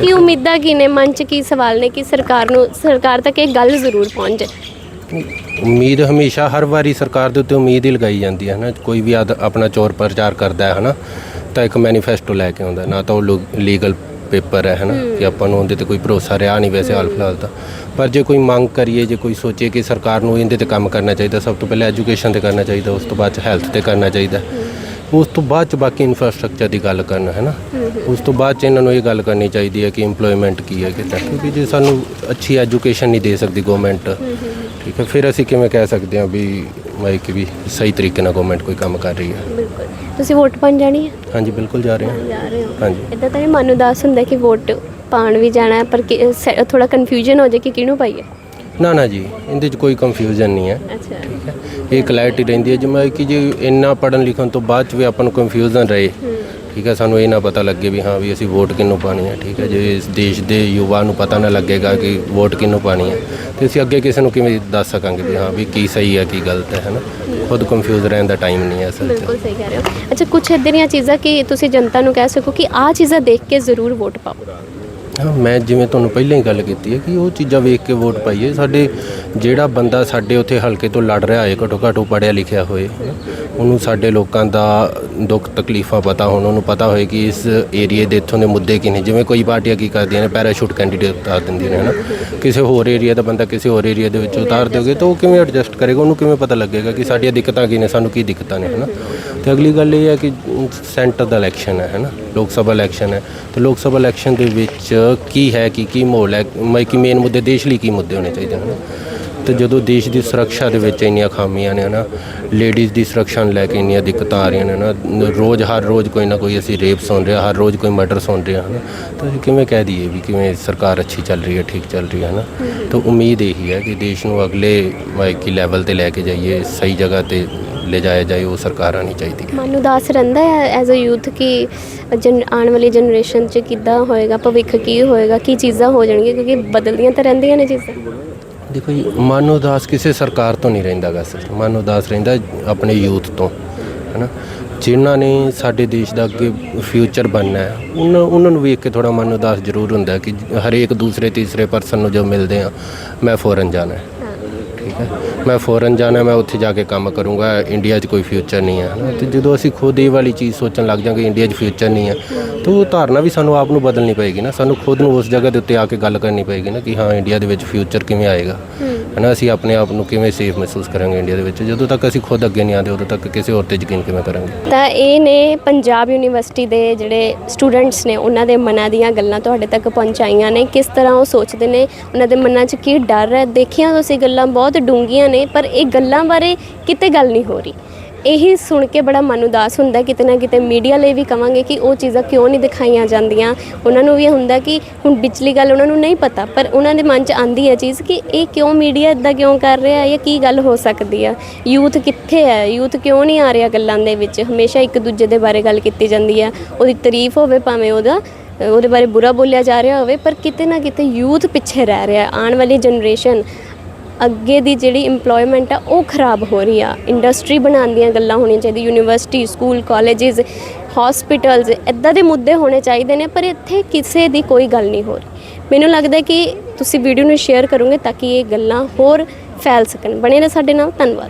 ਕੀ ਉਮੀਦਾਂ ਕੀ ਨੇ? ਮਨ ਚ ਕੀ ਸਵਾਲ ਨੇ ਕਿ ਸਰਕਾਰ ਨੂੰ ਸਰਕਾਰ ਤੱਕ ਇਹ ਗੱਲ ਜ਼ਰੂਰ ਪਹੁੰਚ ਜਾਏ? ਉਮੀਦ ਹਮੇਸ਼ਾ ਹਰ ਵਾਰੀ ਸਰਕਾਰ ਦੇ ਉੱਤੇ ਉਮੀਦ ਹੀ ਲਗਾਈ ਜਾਂਦੀ ਹੈ ਨਾ ਕੋਈ ਵੀ ਆਦ- ਆਪਣਾ ਚੋਰ ਪ੍ਰਚਾਰ ਕਰਦਾ ਹੈ ਹਨਾ? ਤਾਂ ਇੱਕ ਮੈਨੀਫੈਸਟੋ ਲੈ ਕੇ ਆਉਂਦਾ ਨਾ ਤਾਂ ਉਹ ਲੀਗਲ ਪੇਪਰ ਹੈ ਹਨਾ ਕਿ ਆਪਾਂ ਨੂੰ ਉਹਦੇ ਤੇ ਕੋਈ ਭਰੋਸਾ ਰਿਹਾ ਨਹੀਂ ਵੈਸੇ ਹਾਲ ਫਿਲਹਾਲ ਤਾਂ। ਪਰ ਜੇ ਕੋਈ ਮੰਗ ਕਰੀਏ ਜੇ ਕੋਈ ਸੋਚੇ ਕਿ ਸਰਕਾਰ ਨੂੰ ਇਹਦੇ ਤੇ ਕੰਮ ਕਰਨਾ ਚਾਹੀਦਾ ਸਭ ਤੋਂ ਪਹਿਲਾਂ ਐਜੂਕੇਸ਼ਨ ਤੇ ਕਰਨਾ ਚਾਹੀਦਾ ਉਸ ਤੋਂ ਬਾਅਦ ਚ ਹੈਲਥ ਤੇ ਕਰਨਾ ਚਾਹੀਦਾ। ਉਸ ਤੋਂ ਬਾਅਦ ਚ ਬਾਕੀ ਇਨਫਰਾਸਟ੍ਰਕਚਰ ਦੀ ਗੱਲ ਕਰਨਾ ਹੈ ਨਾ ਉਸ ਤੋਂ ਬਾਅਦ ਚ ਇਹਨਾਂ ਨੂੰ ਇਹ ਗੱਲ ਕਰਨੀ ਚਾਹੀਦੀ ਹੈ ਕਿ EMPLOYMENT ਕੀ ਹੈ ਕਿਤੇ। ਕਿਉਂਕਿ ਜੇ ਸਾਨੂੰ ਅੱਛੀ ਐਜੂਕੇਸ਼ਨ ਨਹੀਂ ਦੇ ਸਕਦੀ ਗਵਰਨਮੈਂਟ ਠੀਕ ਹੈ। ਫਿਰ ਅਸੀਂ ਕਿਵੇਂ ਕਹਿ ਸਕਦੇ ਹਾਂ ਵੀ ਮੈਂ ਕਿ ਵੀ ਸਹੀ ਤਰੀਕੇ ਨਾਲ ਗਵਰਨਮੈਂਟ ਕੋਈ ਕੰਮ ਕਰ ਰਹੀ ਹੈ? ਬਿਲਕੁਲ। ਤੁਸੀਂ ਵੋਟ ਪਾਉਣ ਜਾਣੀ ਹੈ? ਹਾਂਜੀ ਬਿਲਕੁਲ ਜਾ ਰਹੇ ਹਾਂ। ਜਾ ਰਹੇ ਹੋ। ਹਾਂਜੀ। ਇਦਾਂ ਤਾਂ ਨਹੀਂ ਮਨ ਉਦਾਸ ਹੁੰਦਾ ਕਿ ਵੋਟ ਪਾਣ ਵੀ ਜਾਣਾ ਹੈ, ਪਰ ਥੋੜਾ ਕਨਫਿਊਜ਼ਨ ਹੋ ਜਾਏ ਕਿ ਕਿਹਨੂੰ ਪਾਈਏ? ਨਾ ਨਾ ਜੀ ਇਹਦੇ 'ਚ ਕੋਈ ਕੰਫਿਊਜ਼ਨ ਨਹੀਂ ਹੈ। ਅੱਛਾ। ਠੀਕ ਹੈ। ਇਹ ਕਲੈਰਿਟੀ ਰਹਿੰਦੀ ਹੈ। ਜਿਵੇਂ ਕਿ ਜੇ ਇੰਨਾ ਪੜਨ ਲਿਖਣ ਤੋਂ ਬਾਅਦ ਵੀ ਆਪਾਂ ਨੂੰ ਕੰਫਿਊਜ਼ਨ ਰਹੇ ਠੀਕ ਹੈ, ਸਾਨੂੰ ਇਹ ਨਾ ਪਤਾ ਲੱਗੇ ਵੀ ਹਾਂ ਵੀ ਅਸੀਂ ਵੋਟ ਕਿਹਨੂੰ ਪਾਣੀ ਹੈ, ਠੀਕ ਹੈ, ਜੇ ਇਸ ਦੇਸ਼ ਦੇ ਯੁਵਾ ਨੂੰ ਪਤਾ ਨਾ ਲੱਗੇਗਾ ਕਿ ਵੋਟ ਕਿਹਨੂੰ ਪਾਣੀ ਹੈ, ਤੇ ਅਸੀਂ ਅੱਗੇ ਕਿਸੇ ਨੂੰ ਕਿਵੇਂ ਦੱਸ ਸਕਾਂਗੇ ਵੀ ਹਾਂ ਵੀ ਕੀ ਸਹੀ ਹੈ, ਕੀ ਗਲਤ ਹੈ, ਹਨਾ? ਖੁਦ ਕੰਫਿਊਜ਼ ਰਹਿਣ ਦਾ ਟਾਈਮ ਨਹੀਂ ਹੈ ਅਸਲ 'ਚ ਬਿਲਕੁਲ ਸਹੀ ਕਹਿ ਰਹੇ ਹੋ। ਅੱਛਾ ਕੁਝ ਇੱਦਾਂ ਦੀਆਂ ਚੀਜ਼ਾਂ ਕਿ ਤੁਸੀਂ ਜਨਤਾ ਨੂੰ ਕਹਿ ਸਕੋ ਕਿ ਆਹ ਚੀਜ਼ਾਂ ਦੇਖ ਕੇ ਜ਼ਰੂਰ ਵੋਟ ਪਾਓ। ਮੈਂ ਜਿਵੇਂ ਤੁਹਾਨੂੰ ਪਹਿਲਾਂ ਹੀ ਗੱਲ ਕੀਤੀ ਹੈ ਕਿ ਉਹ ਚੀਜ਼ਾਂ ਵੇਖ ਕੇ ਵੋਟ ਪਾਈਏ ਸਾਡੇ ਜਿਹੜਾ ਬੰਦਾ ਸਾਡੇ ਉੱਥੇ ਹਲਕੇ ਤੋਂ ਲੜ ਰਿਹਾ ਹੋਏ ਘੱਟੋ ਘੱਟ ਉਹ ਪੜ੍ਹਿਆ ਲਿਖਿਆ ਹੋਏ ਉਹਨੂੰ ਸਾਡੇ ਲੋਕਾਂ ਦਾ ਦੁੱਖ ਤਕਲੀਫਾਂ ਪਤਾ ਹੋਣ, ਉਹਨੂੰ ਪਤਾ ਹੋਏ ਕਿ ਇਸ ਏਰੀਏ ਦੇ ਇੱਥੋਂ ਦੇ ਮੁੱਦੇ ਕੀ ਨੇ। ਜਿਵੇਂ ਕੋਈ ਪਾਰਟੀਆਂ ਕੀ ਕਰਦੀਆਂ ਨੇ ਪੈਰਾਸ਼ੂਟ ਕੈਂਡੀਡੇਟ ਉਤਾਰ ਦਿੰਦੀਆਂ ਨੇ, ਹਨਾ। ਕਿਸੇ ਹੋਰ ਏਰੀਆ ਦਾ ਬੰਦਾ ਕਿਸੇ ਹੋਰ ਏਰੀਆ ਦੇ ਵਿੱਚ ਉਤਾਰ ਦਿਓਗੇ ਤਾਂ ਉਹ ਕਿਵੇਂ ਐਡਜਸਟ ਕਰੇਗਾ? ਉਹਨੂੰ ਕਿਵੇਂ ਪਤਾ ਲੱਗੇਗਾ ਕਿ ਸਾਡੀਆਂ ਦਿੱਕਤਾਂ ਕੀ ਨੇ, ਸਾਨੂੰ ਕੀ ਦਿੱਕਤਾਂ ਨੇ, ਹਨਾ। ਤੇ ਅਗਲੀ ਗੱਲ ਇਹ ਹੈ ਕਿ ਸੈਂਟਰ ਦਾ ਇਲੈਕਸ਼ਨ ਹੈ, ਹਨਾ। ਲੋਕ ਸਭਾ ਇਲੈਕਸ਼ਨ ਹੈ। ਤੇ ਲੋਕ ਸਭਾ ਇਲੈਕਸ਼ਨ ਦੇ ਵਿੱਚ ਕੀ ਹੈ ਕਿ ਕੀ ਮਾਹੌਲ ਹੈ? ਮੈਂ ਕਿ ਮੇਨ ਮੁੱਦੇ ਦੇਸ਼ ਲਈ ਕੀ ਮੁੱਦੇ ਹੋਣੇ ਚਾਹੀਦੇ ਹਨ? ਤੇ ਜਦੋਂ ਦੇਸ਼ ਦੀ ਸੁਰੱਖਿਆ ਦੇ ਵਿੱਚ ਇੰਨੀਆਂ ਖਾਮੀਆਂ ਨੇ ਨਾ ਲੇਡੀਜ਼ ਦੀ ਸੁਰੱਖਿਆ ਨੂੰ ਲੈ ਕੇ ਇੰਨੀਆਂ ਦਿੱਕਤਾਂ ਆ ਰਹੀਆਂ ਨੇ ਨਾ ਰੋਜ਼, ਹਰ ਰੋਜ਼ ਕੋਈ ਨਾ ਕੋਈ ਅਸੀਂ ਰੇਪ ਸੁਣ ਰਹੇ ਹਾਂ, ਹਰ ਰੋਜ਼ ਕੋਈ ਮਰਡਰ ਸੁਣ ਰਹੇ ਹਾਂ ਹਨਾ, ਤਾਂ ਅਸੀਂ ਕਿਵੇਂ ਕਹਿ ਦਈਏ ਵੀ ਕਿਵੇਂ ਸਰਕਾਰ ਅੱਛੀ ਚੱਲ ਰਹੀ ਹੈ, ਠੀਕ ਚੱਲ ਰਹੀ ਹੈ ਨਾ ਤਾਂ ਉਮੀਦ ਇਹੀ ਹੈ ਕਿ ਦੇਸ਼ ਨੂੰ ਅਗਲੇ ਮਾਇਕੀ ਲੈਵਲ ਤੇ ਲੈ ਕੇ ਜਾਈਏ, ਸਹੀ ਜਗ੍ਹਾ ਤੇ ਲੈ ਜਾਇਆ ਜਾਏ ਉਹ ਸਰਕਾਰ ਆਣੀ ਚਾਹੀਦੀ ਹੈ ਮਨ ਉਦਾਸ ਰਹਿੰਦਾ ਹੈ ਐਜ਼ ਅ ਯੂਥ ਕਿ ਜਨ ਆਉਣ ਵਾਲੀ ਜਨਰੇਸ਼ਨ 'ਚ ਕਿੱਦਾਂ ਹੋਏਗਾ ਭਵਿੱਖ ਕੀ ਹੋਏਗਾ ਕੀ ਚੀਜ਼ਾਂ ਹੋ ਜਾਣਗੀਆਂ ਕਿਉਂਕਿ ਬਦਲਦੀਆਂ ਤਾਂ ਰਹਿੰਦੀਆਂ ਨੇ ਚੀਜ਼ਾਂ। ਦੇਖੋ ਜੀ ਮਨ ਉਦਾਸ ਕਿਸੇ ਸਰਕਾਰ ਤੋਂ ਨਹੀਂ ਰਹਿੰਦਾ ਗਾ ਸਿਰਫ ਮਨ ਉਦਾਸ ਰਹਿੰਦਾ ਆਪਣੇ ਯੂਥ ਤੋਂ ਹਨਾ? ਜਿਨ੍ਹਾਂ ਨੇ ਸਾਡੇ ਦੇਸ਼ ਦਾ ਅੱਗੇ ਫਿਊਚਰ ਬਣਨਾ ਹੈ ਉਹਨਾਂ ਉਹਨਾਂ ਨੂੰ ਵੇਖ ਕੇ ਥੋੜਾ ਮਨ ਉਦਾਸ ਜ਼ਰੂਰ ਹੁੰਦਾ ਕਿ ਹਰੇਕ ਦੂਸਰੇ ਤੀਸਰੇ ਪਰਸਨ ਨੂੰ ਜੋ ਮਿਲਦੇ ਆ ਮੈਂ ਫੋਰਨ ਜਾਣਾ ਹੈ। ਠੀਕ ਹੈ? ਮੈਂ ਫੋਰਨ ਜਾਣਾ ਮੈਂ ਉੱਥੇ ਜਾ ਕੇ ਕੰਮ ਕਰੂੰਗਾ। ਇੰਡੀਆ 'ਚ ਕੋਈ ਫਿਊਚਰ ਨਹੀਂ ਹੈ ਹਨਾ? ਤੇ ਜਦੋਂ ਅਸੀਂ ਖੁਦ ਇਹ ਵਾਲੀ ਚੀਜ਼ ਸੋਚਣ ਲੱਗ ਜਾਂਗੇ ਇੰਡੀਆ 'ਚ ਫਿਊਚਰ ਨਹੀਂ ਹੈ ਤਾਂ ਉਹ ਧਾਰਨਾ ਵੀ ਸਾਨੂੰ ਆਪ ਨੂੰ ਬਦਲਣੀ ਪਏਗੀ ਨਾ। ਸਾਨੂੰ ਖੁਦ ਨੂੰ ਉਸ ਜਗ੍ਹਾ ਦੇ ਉੱਤੇ ਆ ਕੇ ਗੱਲ ਕਰਨੀ ਪਏਗੀ ਨਾ ਕਿ ਹਾਂ ਇੰਡੀਆ ਦੇ ਵਿੱਚ ਫਿਊਚਰ ਕਿਵੇਂ ਆਏਗਾ। ਹਨਾ ਅਸੀਂ ਆਪਣੇ ਆਪ ਨੂੰ ਕਿਵੇਂ ਸੇਫ ਮਹਿਸੂਸ ਕਰਾਂਗੇ ਇੰਡੀਆ ਦੇ ਵਿੱਚ? ਜਦੋਂ ਤੱਕ ਅਸੀਂ ਖੁਦ ਅੱਗੇ ਨਹੀਂ ਆਉਂਦੇ ਉਦੋਂ ਤੱਕ ਕਿਸੇ ਹੋਰ ਤੇ ਯਕੀਨ ਕਿਵੇਂ ਕਰਾਂਗੇ? ਤਾਂ ਇਹ ਨੇ ਪੰਜਾਬ ਯੂਨੀਵਰਸਿਟੀ ਦੇ ਜਿਹੜੇ ਸਟੂਡੈਂਟਸ ਨੇ ਉਹਨਾਂ ਦੇ ਮਨਾਂ ਦੀਆਂ ਗੱਲਾਂ ਤੁਹਾਡੇ ਤੱਕ ਪਹੁੰਚਾਈਆਂ ਨੇ। ਕਿਸ ਤਰ੍ਹਾਂ ਉਹ ਸੋਚਦੇ ਨੇ? ਉਹਨਾਂ ਦੇ ਮਨਾਂ 'ਚ ਕੀ ਡਰ ਹੈ? ਦੇਖਿਆ ਤੁਸੀਂ ਗੱਲਾਂ ਬਹੁਤ ਡੂੰਘੀਆਂ ਨੇ। ਪਰ ਇਹ ਗੱਲਾਂ ਬਾਰੇ ਕਿਤੇ ਗੱਲ ਨਹੀਂ ਹੋ ਰਹੀ। ਇਹੀ ਸੁਣ ਕੇ ਬੜਾ ਮਨ ਉਦਾਸ ਹੁੰਦਾ, ਕਿਤੇ ਨਾ ਕਿਤੇ ਮੀਡੀਆ ਲਈ ਵੀ ਕਵਾਂਗੇ ਕਿ ਉਹ ਚੀਜ਼ਾਂ ਕਿਉਂ ਨਹੀਂ ਦਿਖਾਈਆਂ ਜਾਂਦੀਆਂ। ਉਹਨਾਂ ਨੂੰ ਵੀ ਇਹ ਹੁੰਦਾ ਕਿ ਹੁਣ ਵਿਚਲੀ ਗੱਲ ਉਹਨਾਂ ਨੂੰ ਨਹੀਂ ਪਤਾ, ਪਰ ਉਹਨਾਂ ਦੇ ਮਨ 'ਚ ਆਂਦੀ ਹੈ ਚੀਜ਼ ਕਿ ਇਹ ਕਿਉਂ ਮੀਡੀਆ ਇਦਾਂ ਕਿਉਂ ਕਰ ਰਿਹਾ ਜਾਂ ਕੀ ਗੱਲ ਹੋ ਸਕਦੀ ਆ? ਯੂਥ ਕਿੱਥੇ ਹੈ? ਯੂਥ ਕਿਉਂ ਨਹੀਂ ਆ ਰਿਹਾ ਗੱਲਾਂ ਦੇ ਵਿੱਚ? ਹਮੇਸ਼ਾ ਇੱਕ ਦੂਜੇ ਦੇ ਬਾਰੇ ਗੱਲ ਕੀਤੀ ਜਾਂਦੀ ਆ। ਉਹਦੀ ਤਾਰੀਫ ਹੋਵੇ, ਭਾਵੇਂ ਉਹਦਾ, ਉਹਦੇ ਬਾਰੇ ਬੁਰਾ ਬੋਲਿਆ ਜਾ ਰਿਹਾ ਹੋਵੇ, ਪਰ ਕਿਤੇ ਨਾ ਕਿਤੇ ਯੂਥ ਪਿੱਛੇ ਰਹਿ ਰਿਹਾ। ਆਉਣ ਵਾਲੀ ਜਨਰੇਸ਼ਨ ਅੱਗੇ ਦੀ ਜਿਹੜੀ EMPLOYMENT ਆ, ਉਹ ਖਰਾਬ ਹੋ ਰਹੀ ਆ। ਇੰਡਸਟਰੀ ਬਣਾਉਣ ਦੀਆਂ ਗੱਲਾਂ ਹੋਣੀਆਂ ਚਾਹੀਦੀ ਯੂਨੀਵਰਸਿਟੀ ਸਕੂਲ ਕਾਲਜਸ ਹਸਪੀਟਲਸ ਇਦਾਂ ਦੇ ਮੁੱਦੇ ਹੋਣੇ ਚਾਹੀਦੇ ਨੇ, ਪਰ ਇੱਥੇ ਕਿਸੇ ਦੀ ਕੋਈ ਗੱਲ ਨਹੀਂ ਹੋ ਰਹੀ। ਮੈਨੂੰ ਲੱਗਦਾ ਕਿ ਤੁਸੀਂ ਵੀਡੀਓ ਨੂੰ ਸ਼ੇਅਰ ਕਰੋਗੇ ਤਾਂ ਕਿ ਇਹ ਗੱਲਾਂ ਹੋਰ ਫੈਲ ਸਕਣ। ਬਣੇ ਰਹੋ ਸਾਡੇ ਨਾਲ, ਧੰਨਵਾਦ।